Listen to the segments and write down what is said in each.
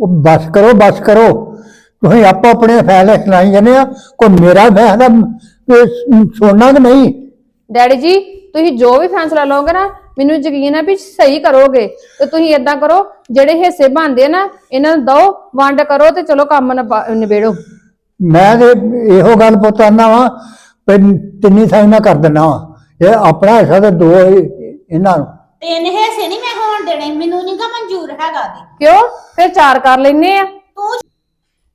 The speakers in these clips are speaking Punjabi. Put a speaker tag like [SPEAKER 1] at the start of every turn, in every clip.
[SPEAKER 1] ਉਹ ਬਸ ਕਰੋ ਬਸ ਕਰੋ। ਤੁਸੀਂ ਆਪੋ ਆਪਣੇ ਫੈਸਲੇ ਸੁਣਾਈ ਜਾਂਦੇ ਆ। ਕੋਈ ਮੇਰਾ ਫੈਸਲਾ ਸੁਣਨਾ ਕਿ ਨਹੀਂ।
[SPEAKER 2] ਡੈਡੀ ਜੀ ਤੁਸੀਂ ਜੋ ਵੀ ਫੈਸਲਾ ਲਓਗੇ ਨਾ ਮੈਨੂੰ ਯਕੀਨ ਹੈ ਵੀ ਸਹੀ ਕਰੋਗੇ। ਤੇ ਤੁਸੀਂ ਇਦਾਂ ਕਰੋ ਜਿਹੜੇ ਹਿੱਸੇ ਬਣਦੇ ਨਾ ਇਹਨਾਂ ਨੂੰ ਦੋ ਵੰਡ ਕਰੋ ਤੇ ਚਲੋ ਕੰਮ ਨਿਬਾ- ਨਿਬੇੜੋ।
[SPEAKER 1] ਮੈਂ ਤੇ ਇਹੋ ਗੱਲ ਪੁੱਤਾਨਾ ਵਾ ਤਿੰਨੀ ਥਾਈ ਮੈਂ ਕਰ ਦਿੰਦਾ ਵਾ। ਇਹ ਆਪਣਾ ਹਿੱਸਾ ਤੇ ਦੋ ਇਹ- ਇਹਨਾਂ ਨੂੰ।
[SPEAKER 3] ਤਿੰਨ ਹਿੱਸੇ ਨਹੀਂ ਮੈਂ ਹੋਣ ਦੇਣੇ ਮੈਨੂੰ ਨਹੀਂਗਾ ਮਨਜ਼ੂਰ ਹੈਗਾ ਦੇ
[SPEAKER 2] ਕਿਉਂ? ਫਿਰ ਚਾਰ ਕਰ ਲੈਨੇ ਆ।
[SPEAKER 3] ਤੂੰ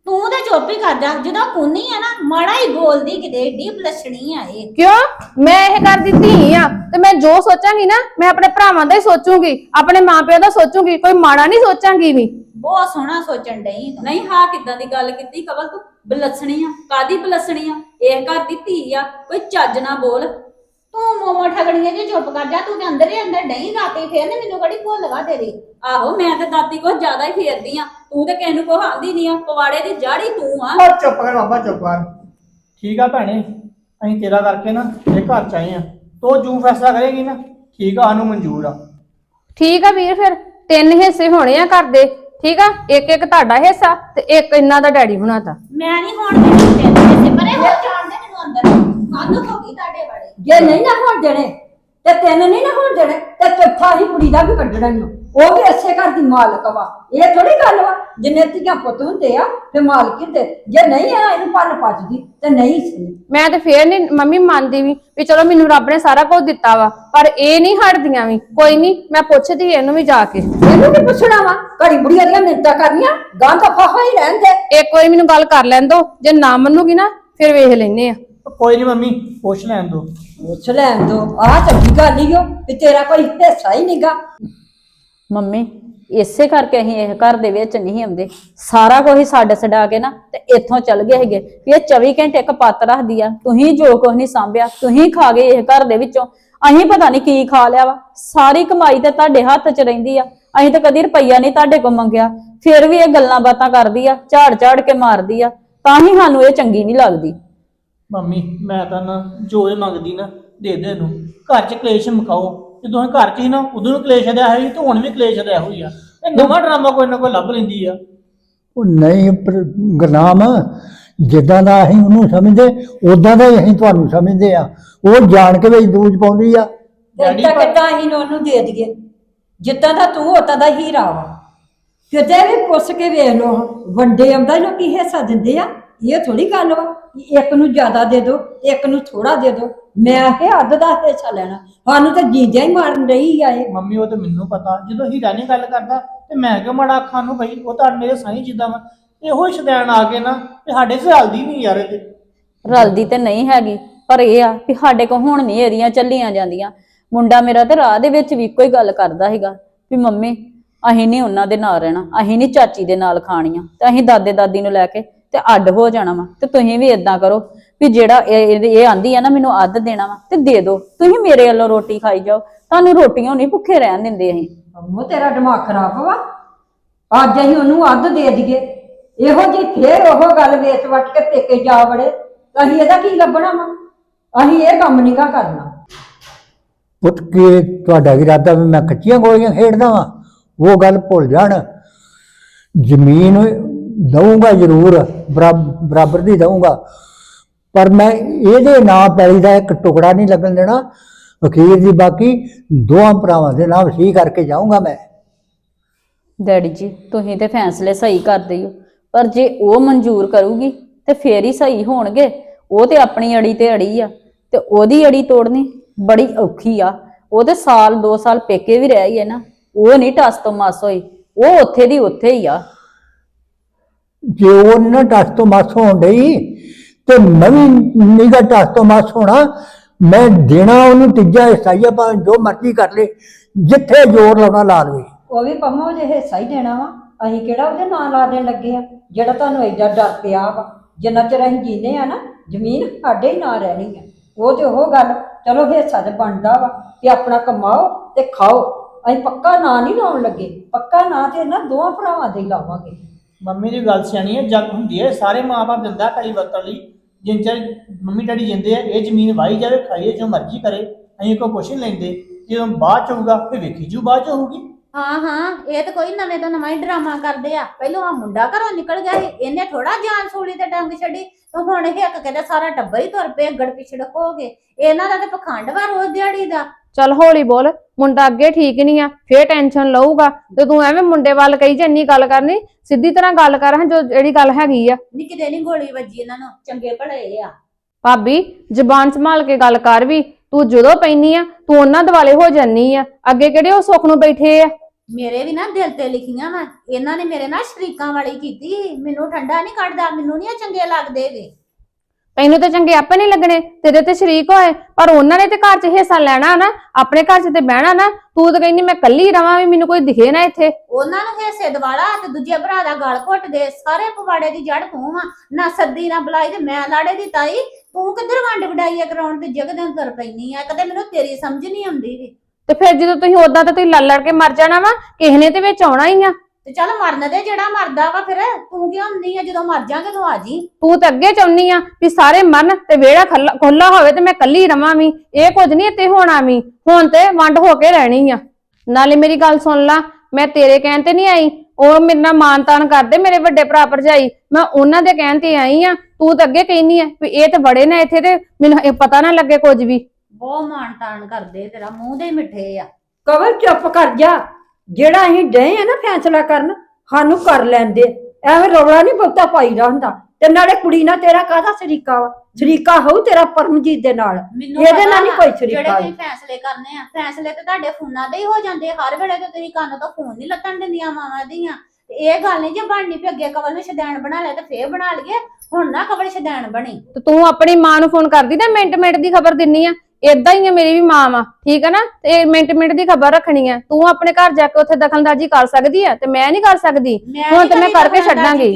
[SPEAKER 3] ਤੂੰ ਤਾਂ ਚੁੱਪ ਹੀ ਕਰ ਜਾ ਜਦੋਂ ਕੁੰਨੀ ਆ ਨਾ ਮਾੜਾ ਹੀ ਬੋਲਦੀ ਕਿਤੇ ਏਡੀ ਬਲਸ਼ਣੀ ਆ ਇਹ।
[SPEAKER 2] ਕਿਉਂ? ਮੈਂ ਇਹ ਕਰ ਦਿੱਤੀ ਆ ਤੇ ਮੈਂ ਜੋ ਸੋਚਾਂਗੀ ਨਾ ਮੈਂ ਆਪਣੇ ਭਰਾਵਾਂ ਦਾ ਹੀ ਸੋਚੂਗੀ ਆਪਣੇ ਮਾਪਿਆਂ ਦਾ ਸੋਚੂਗੀ ਕੋਈ ਮਾੜਾ ਨਹੀਂ ਸੋਚਾਂਗੀ ਵੀ।
[SPEAKER 3] ਬਹੁਤ ਸੋਹਣਾ ਸੋਚਣ ਡਈ ਤੂੰ।
[SPEAKER 4] ਨਹੀਂ ਹਾਂ ਕਿੱਦਾਂ ਦੀ ਗੱਲ ਕੀਤੀ ਕਵਲ ਤੂੰ? ਬਲਸਣੀ ਆ ਕਾਦੀ ਬਲਸਣੀ ਆ? ਇਹ ਘਰ ਦੀ ਧੀ ਆ ਕੋਈ ਚੱਜ ਨਾ ਬੋਲ।
[SPEAKER 3] ਤੂੰ ਮੋਮੋ ਠਗਣੀਆਂ ਜੇ ਚੁੱਪ ਕਰ ਜਾ ਤੂੰ ਤੇ ਅੰਦਰ ਹੀ ਅੰਦਰ ਡਈ ਰਾਤੀ ਫੇਰ ਨੇ ਮੈਨੂੰ ਕਿਹੜੀ ਭੁੱਲ ਵਾ ਤੇਰੀ।
[SPEAKER 4] ਆਹੋ ਮੈਂ ਤੇ ਦਾਦੀ ਕੋ ਜ਼ਿਆਦਾ ਹੀ ਫੇਰਦੀ ਆ। ਤੂੰ ਤੇ ਕਿਸੇ ਨੂੰ ਕੋ ਆਂਦੀ ਨਹੀਂ ਆ ਪਵਾੜੇ ਦੀ ਜਾੜੀ ਤੂੰ ਆ।
[SPEAKER 5] ਉਹ ਚੁੱਪ ਕਰ ਬਾਬਾ ਚੁੱਪ ਕਰ। ਠੀਕ ਆ ਭੈਣੇ ਅਸੀਂ ਤੇਰਾ ਕਰਕੇ ਨਾ ਇਹ ਘਰ ਚ ਆਏ ਆ। ਤੋ ਜੂ ਫੈਸਲਾ ਕਰੇਗੀ ਨਾ ਠੀਕ ਆ ਸਾਨੂੰ ਮਨਜ਼ੂਰ ਆ।
[SPEAKER 2] ਠੀਕ ਆ ਵੀਰ ਫਿਰ ਤਿੰਨ ਹਿੱਸੇ ਹੋਣੇ ਆ ਘਰ ਦੇ ਠੀਕ ਆ? ਇੱਕ ਇੱਕ ਤੁਹਾਡਾ ਹਿੱਸਾ ਤੇ ਇੱਕ ਇਹਨਾਂ ਦਾ ਡੈਡੀ ਬਣਾਤਾ।
[SPEAKER 3] ਮੈਂ ਨਹੀਂ ਹੋਣ ਦੇਣੀ ਤਿੰਨ ਹਿੱਸੇ ਪਰੇ ਹੋ ਜਾਣ ਦੇ ਮੈਨੂੰ ਅੰਦਰ। ਕੱਲ ਹੋ ਗਈ ਤੁਹਾਡੇ ਬੜੇ
[SPEAKER 6] ਜੇ ਨਹੀਂ ਨਾ ਹੋਣ ਦੇਣੇ ਤੇ ਤਿੰਨ ਨਹੀਂ ਨਾ ਹੋਣ ਦੇਣੇ ਤੇ ਚੌਥਾ ਹੀ ਕੁੜੀ ਦਾ ਵੀ ਕੱਢਣਾ ਹੀ ਉਹ ਵੀ ਅੱਛੇ ਘਰ ਦੀ ਮਾਲਕ ਵਾ। ਇਹ ਥੋੜੀ ਗੱਲ ਵਾ ਜਿੰਨੇ ਧੀਆਂ ਪੁੱਤ ਹੁੰਦੇ ਆ ਤੇ ਮਾਲਕ ਹੁੰਦੇ। ਜੇ ਨਹੀਂ ਆ ਇਹਨੂੰ ਪੱਲ ਪੱਜਦੀ ਤੇ ਨਹੀਂ ਸੀ
[SPEAKER 2] ਮੈਂ ਤੇ ਫੇਰ ਨਹੀਂ ਮੰਮੀ ਮੰਨਦੀ ਵੀ ਵੀ ਚਲੋ ਮੈਨੂੰ ਰੱਬ ਨੇ ਸਾਰਾ ਕੁਝ ਦਿੱਤਾ ਵਾ ਪਰ ਇਹ ਨਹੀਂ ਹਟਦੀਆਂ ਵੀ। ਕੋਈ ਨਹੀਂ ਮੈਂ ਪੁੱਛਦੀ ਇਹਨੂੰ ਵੀ ਜਾ ਕੇ।
[SPEAKER 6] ਇਹਨੂੰ ਵੀ ਪੁੱਛਣਾ ਵਾ? ਘੜੀ ਬੁੜੀਆਂ ਦੀਆਂ ਮਿੰਤਾਂ ਕਰਨੀਆਂ ਗਾਂ ਤਾਂ ਫਾਹਾ ਹੀ ਰਹਿਣ ਦੇ।
[SPEAKER 2] ਇੱਕ ਵਾਰੀ ਮੈਨੂੰ ਗੱਲ ਕਰ ਲੈਣ ਦੋ। ਜੇ ਨਾ ਮੰਨੂਗੀ ਨਾ ਫਿਰ ਵੇਖ ਲੈਨੇ ਆ।
[SPEAKER 5] ਕੋਈ ਨਹੀਂ ਮੰਮੀ ਪੁੱਛ ਲੈਣ ਦੋ।
[SPEAKER 6] ਪੁੱਛ ਲੈਣ ਦੋ। ਆਹ ਚੰਗੀ ਗੱਲ ਹੀ ਓ ਵੀ ਤੇਰਾ ਕੋਈ ਹਿੱਸਾ ਹੀ ਨਹੀਂਗਾ
[SPEAKER 7] ਮੰਮੀ ਇਸੇ ਕਰਕੇ ਅਸੀਂ ਇਹ ਘਰ ਦੇ ਵਿੱਚ ਨਹੀਂ ਆਉਂਦੇ। ਸਾਰਾ ਕੁਝ ਛੱਡ ਛਡਾ ਕੇ ਨਾ ਤੇ ਇੱਥੋਂ ਚੱਲ ਗਏ ਹੈਗੇ। ਵੀ ਇਹ 24 ਘੰਟੇ ਇੱਕ ਪੱਤ ਰੱਖਦੀ ਆ। ਤੁਸੀਂ ਜੋ ਕੁਝ ਨਹੀਂ ਸਾਂਭਿਆ ਤੁਸੀਂ ਖਾ ਗਏ ਇਹ ਘਰ ਦੇ ਵਿੱਚੋਂ। ਅਸੀਂ ਪਤਾ ਨਹੀਂ ਕੀ ਖਾ ਲਿਆ ਵਾ। ਸਾਰੀ ਕਮਾਈ ਤੇ ਤੁਹਾਡੇ ਹੱਥ 'ਚ ਰਹਿੰਦੀ ਆ। ਅਸੀਂ ਤਾਂ ਕਦੀ ਰੁਪਈਆ ਨਹੀਂ ਤੁਹਾਡੇ ਕੋਲ ਮੰਗਿਆ। ਫਿਰ ਵੀ ਇਹ ਗੱਲਾਂ ਬਾਤਾਂ ਕਰਦੀ ਆ ਝਾੜ ਝਾੜ ਕੇ ਮਾਰਦੀ ਆ। ਤਾਂ ਹੀ ਸਾਨੂੰ ਇਹ ਚੰਗੀ ਨਹੀਂ ਲੱਗਦੀ।
[SPEAKER 5] ਮੰਮੀ ਮੈਂ ਤਾਂ ਨਾ ਜੋ ਇਹ ਮੰਗਦੀ ਨਾ ਦੇ ਦੇ ਇਹਨੂੰ। ਘਰ ਚ ਕਲੇਸ਼ ਮਕਾਓ। ਜਦੋਂ ਅਸੀਂ ਘਰ ਚ ਹੀ ਨਾ ਉਦੋਂ ਨੂੰ ਕਲੇਸ਼ ਅਦਿਆ ਹੋਈ ਤੇ ਹੁਣ ਵੀ ਕਲੇਸ਼ ਅਦਿਆ ਹੋਈ ਆ। ਇਹ ਨਵਾਂ ਡਰਾਮਾ ਕੋਈ ਨਾ ਕੋਈ ਲੱਭ ਲੈਂਦੀ ਆ।
[SPEAKER 1] ਉਹ ਨਹੀਂ ਪਰ ਗੁਰਨਾਮ ਜਿੱਦਾਂ ਦਾ ਅਸੀਂ ਉਹਨੂੰ ਸਮਝਦੇ ਉਦਾਂ ਦਾ ਹੀ ਅਸੀਂ ਤੁਹਾਨੂੰ ਸਮਝਦੇ ਆ। ਉਹ ਜਾਣ ਕੇ ਵਿੱਚ ਦੂਜ ਪਾਉਂਦੀ ਆ।
[SPEAKER 5] ਡੈਡੀ
[SPEAKER 6] ਤੇ
[SPEAKER 5] ਪਰ-
[SPEAKER 6] ਕਿੱਦਾਂ ਅਸੀਂ ਉਹਨੂੰ ਦੇ ਦਈਏ? ਜਿੱਦਾਂ ਦਾ ਤੂੰ ਉਦਾਂ ਦਾ ਹੀਰਾ ਵਾ। ਕਿਤੇ ਵੀ ਪੁੱਛ ਕੇ ਵੇਖ ਲੋ ਵੰਡੇ ਆਉਂਦਾ ਲੋਕੀ ਹਿੱਸਾ ਦਿੰਦੇ ਆ? ਇਹ ਥੋੜੀ ਗੱਲ ਵਾ ਕਿ ਇੱਕ ਨੂੰ ਜ਼ਿਆਦਾ ਦੇ ਦੋ ਇੱਕ ਨੂੰ ਥੋੜਾ ਦੇ ਦੋ ਮੈਂ ਇਹ ਅੱਧ ਦਾ ਹਿੱਸਾ ਲੈਣਾ। ਸਾਨੂੰ ਤਾਂ ਜੀਂਦਿਆਂ ਹੀ ਮਾਰਨ ਰਹੀ ਆ ਇਹ।
[SPEAKER 5] ਮੰਮੀ ਉਹ ਤੇ ਮੈਨੂੰ ਪਤਾ। ਜਦੋਂ ਹੀਰਾ ਨਹੀਂ ਗੱਲ ਕਰਦਾ ਤੇ ਮੈਂ ਕਿਉਂ ਮਾੜਾ ਅੱਖਾਂ ਨੂੰ ਬਈ? ਉਹ ਤਾਂ ਮੇਰੇ ਸਾਈਂ ਜਿੱਦਾਂ ਵਾ। ਇਹੋ ਸ਼ਦੈਣ ਆ ਕੇ ਨਾ ਤੇ ਸਾਡੇ ਸੇ ਹਲਦੀ ਨਹੀਂ ਯਾਰ ਇਹ ਤੇ।
[SPEAKER 7] ਰਲਦੀ ਤੇ ਨਹੀਂ ਹੈਗੀ ਪਰ ਇਹ ਆ ਕਿ ਸਾਡੇ ਕੋ ਹੁਣ ਨਹੀਂ ਇਹਦੀਆਂ ਚੱਲੀਆਂ ਜਾਂਦੀਆਂ। ਮੁੰਡਾ ਮੇਰਾ ਤੇ ਰਾਹ ਦੇ ਵਿੱਚ ਵੀ ਕੋਈ ਗੱਲ ਕਰਦਾ ਹੈਗਾ ਵੀ ਮੰਮੀ ਅਸੀਂ ਨਹੀਂ ਉਹਨਾਂ ਦੇ ਨਾਲ ਰਹਿਣਾ ਅਸੀਂ ਨਹੀਂ ਚਾਚੀ ਦੇ ਨਾਲ ਖਾਣੀਆਂ। ਤੇ ਅਸੀਂ ਦਾਦੇ ਦਾਦੀ ਨੂੰ ਲੈ ਕੇ ਤੇ ਅੱਡ ਹੋ ਜਾਣਾ ਵਾ। ਤੇ ਤੁਸੀਂ ਵੀ ਇਦਾਂ ਕਰੋ ਵੀ ਜਿਹੜਾ ਇਹ ਆਂਦੀ ਆ ਨਾ ਮੈਨੂੰ ਅੱਧ ਦੇਣਾ ਵਾ ਤੇ ਦੇ ਦਿਓ ਤੁਸੀਂ ਮੇਰੇ ਵੱਲੋਂ ਰੋਟੀ ਖਾਈ ਜਾਓ। ਤੁਹਾਨੂੰ ਰੋਟੀਆਂ ਨਹੀਂ ਭੁੱਖੇ ਰਹਿਣ ਦਿੰਦੇ ਅਸੀਂ।
[SPEAKER 6] ਉਹ ਤੇਰਾ ਦਿਮਾਗ ਖਰਾਬ ਵਾ। ਅੱਜ ਅਸੀਂ ਉਹਨੂੰ ਅੱਧ ਦੇ ਦਈਏ। ਇਹੋ ਜੀ ਫੇਰ ਉਹ ਗੱਲ ਵੇਚ ਵਟ ਕੇ ਪੇਕੇ ਜਾ ਵੜੇ। ਅਸੀਂ ਇਹਦਾ ਕੀ ਲੱਭਣਾ ਵਾ? ਅਸੀਂ ਇਹ ਕੰਮ ਨਹੀਂਗਾ ਕਰਨਾ।
[SPEAKER 1] ਪੁੱਤ ਕੀ ਤੁਹਾਡਾ ਇਰਾਦਾ ਵੀ ਮੈਂ ਕੱਚੀਆਂ ਗੋਲੀਆਂ ਖੇਡਦਾ ਵਾਂ? ਉਹ ਗੱਲ ਭੁੱਲ ਜਾਣ। ਜ਼ਮੀਨ ਦਊਂਗਾ ਜ਼ਰੂਰ ਬਰਾਬਰ ਦੀ ਦਊਂਗਾ। ਪਰ ਮੈਂ ਇਹਦੇ ਨਾਂ ਪੈਲੀ ਦਾ ਇੱਕ ਟੁਕੜਾ ਨਹੀਂ ਲੱਗਣ ਦੇਣਾ। ਅਖੀਰ ਦੀ ਬਾਕੀ ਦੋਹਾਂ ਭਰਾਵਾਂ ਦੇ ਨਾਮ ਵਸੀ ਕਰਕੇ ਜਾਊਂਗਾ ਮੈਂ।
[SPEAKER 7] ਡੈਡੀ ਜੀ, ਤੁਸੀਂ ਤੇ ਫੈਸਲੇ ਸਹੀ ਕਰਦੇ ਹੋ ਪਰ ਜੇ ਉਹ ਮਨਜ਼ੂਰ ਕਰੂਗੀ, ਤੇ ਫੇਰ ਹੀ ਸਹੀ ਹੋਣਗੇ। ਉਹ ਤੇ ਆਪਣੀ ਅੜੀ ਤੇ ਅੜੀ ਆ, ਤੇ ਉਹਦੀ ਅੜੀ ਤੋੜਨੀ ਬੜੀ ਔਖੀ ਆ। ਉਹ ਤੇ ਸਾਲ 2 ਸਾਲ ਪੇਕੇ ਵੀ ਰਹਿ ਹੀ ਹੈ ਨਾ। ਉਹ ਨਹੀਂ ਟਸ ਤੋਂ ਮਸ ਹੋਈ। ਉਹ ਉੱਥੇ ਦੀ ਉੱਥੇ ਹੀ ਆ।
[SPEAKER 1] ਜੇ ਉਹ ਨੀ ਨਾ ਟਸ ਤੋਂ ਮਸ ਹੋਣ ਡਈ, ਤੇ ਮੈਂ ਵੀ ਨਿਗਾ ਟਸ ਤੋਂ ਮਸ ਹੋਣਾ, ਮੈਂ ਦੇਣਾ ਉਹਨੂੰ ਤੀਜਾ ਹਿੱਸਾ ਹੀ ਆ, ਭਾਵੇਂ ਜੋ ਮਰਜ਼ੀ ਕਰ ਲੇ, ਜਿੱਥੇ ਜ਼ੋਰ ਲਾਉਣਾ ਲਾ ਲਵੇ।
[SPEAKER 6] ਉਹ ਵੀ ਪੰਮੋ ਜੇ ਹਿੱਸਾ ਹੀ ਦੇਣਾ ਵਾ, ਅਸੀਂ ਕਿਹੜਾ ਉਹਦੇ ਨਾਂ ਲਾ ਦੇਣ ਲੱਗੇ ਆ? ਜਿਹੜਾ ਤੁਹਾਨੂੰ ਐਡਾ ਡਰ ਪਿਆ ਵਾ, ਜਿੰਨਾ ਚਿਰ ਅਸੀਂ ਜੀਨੇ ਆ ਨਾ, ਜ਼ਮੀਨ ਸਾਡੇ ਹੀ ਨਾਂ ਰਹਿਣੀ ਆ। ਉਹ ਤੇ ਉਹ ਗੱਲ, ਚਲੋ ਹਿੱਸਾ ਤੇ ਬਣਦਾ ਵਾ ਕਿ ਆਪਣਾ ਕਮਾਓ ਤੇ ਖਾਓ। ਅਸੀਂ ਪੱਕਾ ਨਾਂ ਨਹੀਂ ਲਾਉਣ ਲੱਗੇ, ਪੱਕਾ ਨਾਂ ਤੇ ਇਹਨਾਂ ਦੋਵਾਂ ਭਰਾਵਾਂ ਦੇ ਹੀ ਲਾਵਾਂਗੇ।
[SPEAKER 5] ਮੰਮੀ ਦੀ ਗੱਲ ਸਿਆਣੀ ਹੈ ਜੱਗ ਹੁੰਦੀ ਹੈ ਸਾਰੇ ਮਾਪੇ ਦਿੰਦਾ ਕਲੀ ਵਰਤਣ ਲਈ। ਜਿੰਨ ਚਿਰ ਮੰਮੀ ਡੈਡੀ ਜਿੰਦੇ ਆ ਇਹ ਜ਼ਮੀਨ ਵਾਹੀ ਜਾਵੇ ਖਾਈਏ ਜੋ ਮਰਜ਼ੀ ਕਰੇ ਅਸੀਂ ਕੋਈ ਕੁਛ ਨਹੀਂ ਲੈਂਦੇ। ਜਦੋਂ ਬਾਅਦ ਚ ਹੋਊਗਾ ਫਿਰ ਵੇਖੀ ਜੂ ਬਾਅਦ ਚ ਹੋਊਗੀ।
[SPEAKER 3] ਹਾਂ ਹਾਂ ਇਹ ਤਾਂ ਕੋਈ ਨਵੇਂ ਤੋਂ ਨਵਾਂ ਹੀ ਡਰਾਮਾ ਕਰਦੇ ਆ। ਪਹਿਲੋਂ ਆ ਮੁੰਡਾ ਘਰੋਂ ਨਿਕਲ ਗਿਆ ਸੀ ਇਹਨੇ ਥੋੜਾ ਜਾਨ ਸੂਲੀ ਤੇ ਡੰਗ ਛੱਡੀ ਤੇ ਹੁਣ ਇਹ ਇੱਕ ਕਹਿੰਦਾ ਸਾਰਾ ਟੱਬਰ ਹੀ ਤੁਰ ਪਏ ਗੜ ਪਿਛੜ ਹੋ ਗਏ। ਇਹਨਾਂ ਦਾ ਤੇ ਪਖੰਡ ਵਾ ਰੋਜ਼ ਦਿਹਾੜੀ ਦਾ।
[SPEAKER 2] ਚੱਲ ਹੌਲੀ ਬੋਲ। ਮੁੰਡਾ ਅੱਗੇ ਠੀਕ ਨਹੀਂ ਆ ਫੇਰ ਟੈਨਸ਼ਨ ਲਊਗਾ। ਤੇ ਤੂੰ ਐਵੇਂ ਮੁੰਡੇ ਵੱਲ ਕਹੀ ਜੰਨੀ ਗੱਲ ਕਰਨੀ ਸਿੱਧੀ ਤਰ੍ਹਾਂ ਗੱਲ ਕਰ ਹਾਂ ਜੋ ਜਿਹੜੀ ਗੱਲ ਹੈਗੀ ਆ।
[SPEAKER 3] ਨੀ ਕਿਤੇ ਨਹੀਂ ਗੋਲੀ ਵੱਜੀ ਇਹਨਾਂ ਨੂੰ ਚੰਗੇ ਭਲੇ ਆ।
[SPEAKER 2] ਭਾਬੀ ਜ਼ਬਾਨ ਸੰਭਾਲ ਕੇ ਗੱਲ ਕਰ ਵੀ ਤੂੰ ਜਦੋਂ ਪੈਣੀ ਆ ਤੂੰ ਉਹਨਾਂ ਦਿਵਾਲੇ ਹੋ ਜਾਨੀ ਆ। ਅੱਗੇ ਕਿਹੜੇ ਉਹ ਸੁੱਖ ਨੂੰ ਬੈਠੇ ਆ?
[SPEAKER 3] ਮੇਰੇ ਵੀ ਨਾ ਦਿਲ ਤੇ ਲਿਖੀਆਂ ਵਾ ਇਹਨਾਂ ਨੇ ਮੇਰੇ ਨਾਲ ਸ਼ਰੀਕਾਂ ਵਾਲੀ ਕੀਤੀ ਮੈਨੂੰ ਠੰਡਾ ਨਹੀਂ ਕੱਢਦਾ ਮੈਨੂੰ ਨਹੀਂ ਚੰਗੇ ਲੱਗਦੇ ਗੇ।
[SPEAKER 2] ਤੈਨੂੰ ਤੇ ਚੰਗੇ ਆਪੇ ਨਹੀਂ ਲੱਗਣੇ ਤੇਰੇ ਤੇ ਸ਼ਰੀਕ ਹੋਏ ਪਰ ਉਹਨਾਂ ਨੇ ਤੇ ਘਰ 'ਚ ਹਿੱਸਾ ਲੈਣਾ ਨਾ ਆਪਣੇ ਘਰ 'ਚ ਤੇ ਬਹਿਣਾ ਨਾ ਤੂੰ ਤਾਂ ਕਹਿੰਦੀ ਮੈਂ ਕੱਲੀ ਰਵਾਂ ਵੀ ਮੈਨੂੰ ਕੋਈ ਦਿਖੇ ਨਾ ਇੱਥੇ
[SPEAKER 3] ਉਹਨਾਂ ਨੂੰ ਹਿੱਸੇ ਦਵਾਲਾ ਤੇ ਦੂਜੇ ਭਰਾ ਦਾ ਗਲ ਘੁੱਟ ਦੇ ਸਾਰੇ ਪਵਾੜੇ ਦੀ ਜੜ ਤੂੰ ਆ ਨਾ ਸੱਦੀ ਨਾ ਬੁਲਾਈ ਤੇ ਮੈਂ ਲਾੜੇ ਦੀ ਤਾਈ ਤੂੰ ਕਿੱਧਰ ਵੰਡ ਵਡਾਈਆ ਕਰਾਉਣ ਤੇ ਜਗ ਦਿਨ ਤੁਰ ਪੈਣੀ ਆ ਕਦੇ ਮੈਨੂੰ ਤੇਰੀ ਸਮਝ ਨਹੀਂ ਆਉਂਦੀ।
[SPEAKER 2] ਤੇ ਫਿਰ ਜਦੋਂ ਤੁਸੀਂ ਉਦਾਂ ਤਾਂ ਤੁਸੀਂ ਲੜ ਲੜ ਕੇ ਮਰ ਜਾਣਾ ਵਾ ਕਿਸੇ ਨੇ ਤੇ ਵਿੱਚ ਆਉਣਾ ਹੀ ਆ
[SPEAKER 3] ਤੇ ਚੱਲ ਮਰਨ ਦੇ ਜਿਹੜਾ ਮਰਦਾ ਵਾ ਫਿਰ ਤੂੰ ਕਿਉਂ ਹੁੰਦੀ ਆ? ਜਦੋਂ ਮਰ ਜਾਗੇ ਤੂੰ ਆ ਜੀ।
[SPEAKER 2] ਤੂੰ ਤਾਂ ਅੱਗੇ ਚਾਹੁੰਨੀ ਆ ਵੀ ਸਾਰੇ ਮਰਨ ਤੇ ਵਿਹੜਾ ਖੁੱਲਾ ਹੋਵੇ ਤੇ ਮੈਂ ਕੱਲੀ ਰਵਾਂ ਵੀ। ਇਹ ਕੁਝ ਨਹੀਂ ਇੱਥੇ ਹੋਣਾ ਵੀ। ਹੁਣ ਤੇ ਵੰਡ ਹੋ ਕੇ ਰਹਿਣੀ ਆ। ਨਾਲੇ ਮੇਰੀ ਗੱਲ ਸੁਣ ਲਾ ਮੈਂ ਤੇਰੇ ਕਹਿਣ ਤੇ ਨਹੀਂ ਆਈ। ਉਹ ਮੇਰੇ ਨਾਲ ਮਾਨ ਤਾਨ ਕਰਦੇ ਮੇਰੇ ਵੱਡੇ ਭਰਾ ਭਰਜਾਈ। ਮੈਂ ਉਹਨਾਂ ਦੇ ਕਹਿਣ ਤੇ ਆਈ ਆ। ਤੂੰ ਤਾਂ ਅੱਗੇ ਕਹਿੰਨੀ ਆ ਵੀ ਇਹ ਤੇ ਬੜੇ ਨੇ ਇੱਥੇ ਤੇ ਮੈਨੂੰ ਇਹ ਪਤਾ ਨਾ ਲੱਗੇ ਕੁਝ ਵੀ।
[SPEAKER 3] ਬਹੁਤ ਮਾਣ ਤਾਣ ਕਰਦੇ ਤੇਰਾ। ਮੂੰਹ ਦੇ ਹੀ ਮਿੱਠੇ ਆ।
[SPEAKER 6] ਕਵਲ ਚੁੱਪ ਕਰ ਜਾ। ਜਿਹੜਾ ਅਸੀਂ ਡਏ ਆ ਨਾ ਫੈਸਲਾ ਕਰਨ ਸਾਨੂੰ ਕਰ ਲੈਂਦੇ ਐਵੇਂ ਰੌਲਾ ਨਹੀਂ ਬਹੁਤਾ ਪਾਈਦਾ ਹੁੰਦਾ। ਤੇ ਨਾਲੇ ਕੁੜੀ ਨਾਲ ਤੇਰਾ ਕਾਹਦਾ ਸ਼ਰੀਕਾ ਵਾ? ਸ਼ਰੀਕਾ ਹੋਊ ਤੇਰਾ ਪਰਮਜੀਤ ਦੇ ਨਾਲ। ਇਹਦੇ ਨਾਲ ਨਹੀਂ ਕੋਈ
[SPEAKER 3] ਜਿਹੜੇ
[SPEAKER 6] ਸ਼ਰੀਕਾ
[SPEAKER 3] ਤੁਸੀਂ ਫੈਸਲੇ ਕਰਨੇ ਆ ਫੈਸਲੇ ਤੇ ਤੁਹਾਡੇ ਫੋਨਾਂ ਦੇ ਹੀ ਹੋ ਜਾਂਦੇ ਹਰ ਵੇਲੇ ਤੇ ਤੁਸੀਂ ਕੰਨ ਤੋਂ ਫੋਨ ਨਹੀਂ ਲੱਤਣ ਦਿੰਦੀਆਂ ਮਾਵਾਂ ਦੀਆਂ। ਤੇ ਇਹ ਗੱਲ ਨਹੀਂ ਜੇ ਬਣਨੀ ਵੀ ਅੱਗੇ ਕਵਲ ਨੂੰ ਸ਼ਦੈਣ ਬਣਾ ਲਿਆ ਤੇ ਫੇਰ ਬਣਾ ਲਈਏ। ਹੁਣ ਨਾ ਕਵਲ ਸ਼ਦੈਣ ਬਣੀ।
[SPEAKER 2] ਤੇ ਤੂੰ ਆਪਣੀ ਮਾਂ ਨੂੰ ਫੋਨ ਕਰਦੀ ਨਾ ਮਿੰਟ ਮਿੰਟ ਦੀ ਖਬਰ ਦਿੰਨੀ ਆ। ਏਦਾਂ ਹੀ ਆ ਮੇਰੀ ਵੀ ਮਾਂ ਵਾ ਠੀਕ ਆ ਨਾ? ਤੇ ਮਿੰਟ ਮਿੰਟ ਦੀ ਖਬਰ ਰੱਖਣੀ ਆ। ਤੂੰ ਆਪਣੇ ਘਰ ਜਾ ਕੇ ਉੱਥੇ ਦਖਲਅੰਦਾਜ਼ੀ ਕਰ ਸਕਦੀ ਆ ਤੇ ਮੈਂ ਨਹੀਂ ਕਰ ਸਕਦੀ। ਹੁਣ ਤੇ ਮੈਂ ਕਰਕੇ ਛੱਡਾਂਗੀ।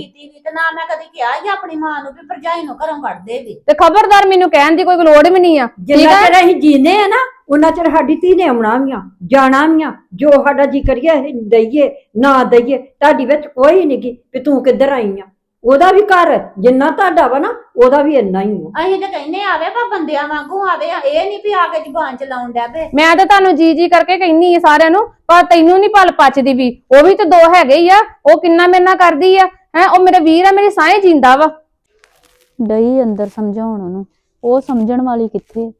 [SPEAKER 3] ਤੇ ਨਾ ਮੈਂ ਕਦੀ ਕਿਹਾ ਹੀ ਆਪਣੀ ਮਾਂ ਨੂੰ ਵੀ ਭਰਜਾਈ ਨੂੰ ਘਰੋਂ ਕੱਢ ਦੇ ਵੀ।
[SPEAKER 2] ਤੇ ਖਬਰਦਾਰ ਮੈਨੂੰ ਕਹਿਣ ਦੀ ਕੋਈ ਲੋੜ ਵੀ ਨਹੀਂ ਆ। ਠੀਕ
[SPEAKER 6] ਜਿੰਨਾ ਚਿਰ ਅਸੀਂ ਜੀਨੇ ਆ ਨਾ ਉਹਨਾਂ ਚਿਰ ਸਾਡੀ ਧੀ ਨੇ ਆਉਣਾ ਵੀ ਆ ਜਾਣਾ ਵੀ ਆ। ਜੋ ਸਾਡਾ ਜੀ ਕਰੀਏ ਅਸੀਂ ਦਈਏ ਨਾ ਦਈਏ ਤੁਹਾਡੀ ਵਿੱਚ ਕੋਈ ਨਹੀਂ ਕਿ ਵੀ ਤੂੰ ਕਿੱਧਰ ਆਈ ਆ। ਉਹਦਾ ਵੀ ਘਰ ਜਿੰਨਾ ਤੁਹਾਡਾ ਵਾ ਨਾ ਉਹਦਾ ਵੀ ਇੰਨਾ ਹੀ ਆ।
[SPEAKER 3] ਅਸੀਂ ਤਾਂ ਕਹਿੰਨੇ ਆਵੇ ਪਰ ਬੰਦਿਆਂ ਵਾਂਗੂ ਆਵੇ ਇਹ ਨਹੀਂ ਵੀ ਆ ਕੇ ਜ਼ੁਬਾਨ ਚਲਾਉਣ ਡਿਆ ਪਏ
[SPEAKER 2] ਮੈਂ ਤਾਂ ਤੁਹਾਨੂੰ ਜੀ ਜੀ ਕਰਕੇ ਕਹਿੰਨੀ ਆ ਸਾਰਿਆਂ ਨੂੰ ਪਰ ਤੈਨੂੰ ਨਹੀਂ ਭਲ ਪਚਦੀ ਵੀ ਉਹ ਵੀ ਤੇ ਦੋ ਹੈਗੇ ਹੀ ਆ ਉਹ ਕਿੰਨਾ ਮੇਰੇ ਨਾਲ ਕਰਦੀ ਆ ਹੈ ਉਹ ਮੇਰਾ ਵੀਰ ਆ ਮੇਰੇ ਸਾਹੇ ਜਿੰਦਾ ਵਾ।
[SPEAKER 7] ਡਈ ਅੰਦਰ ਸਮਝਾਉਣ ਉਹਨੂੰ ਉਹ ਸਮਝਣ ਵਾਲੀ ਕਿੱਥੇ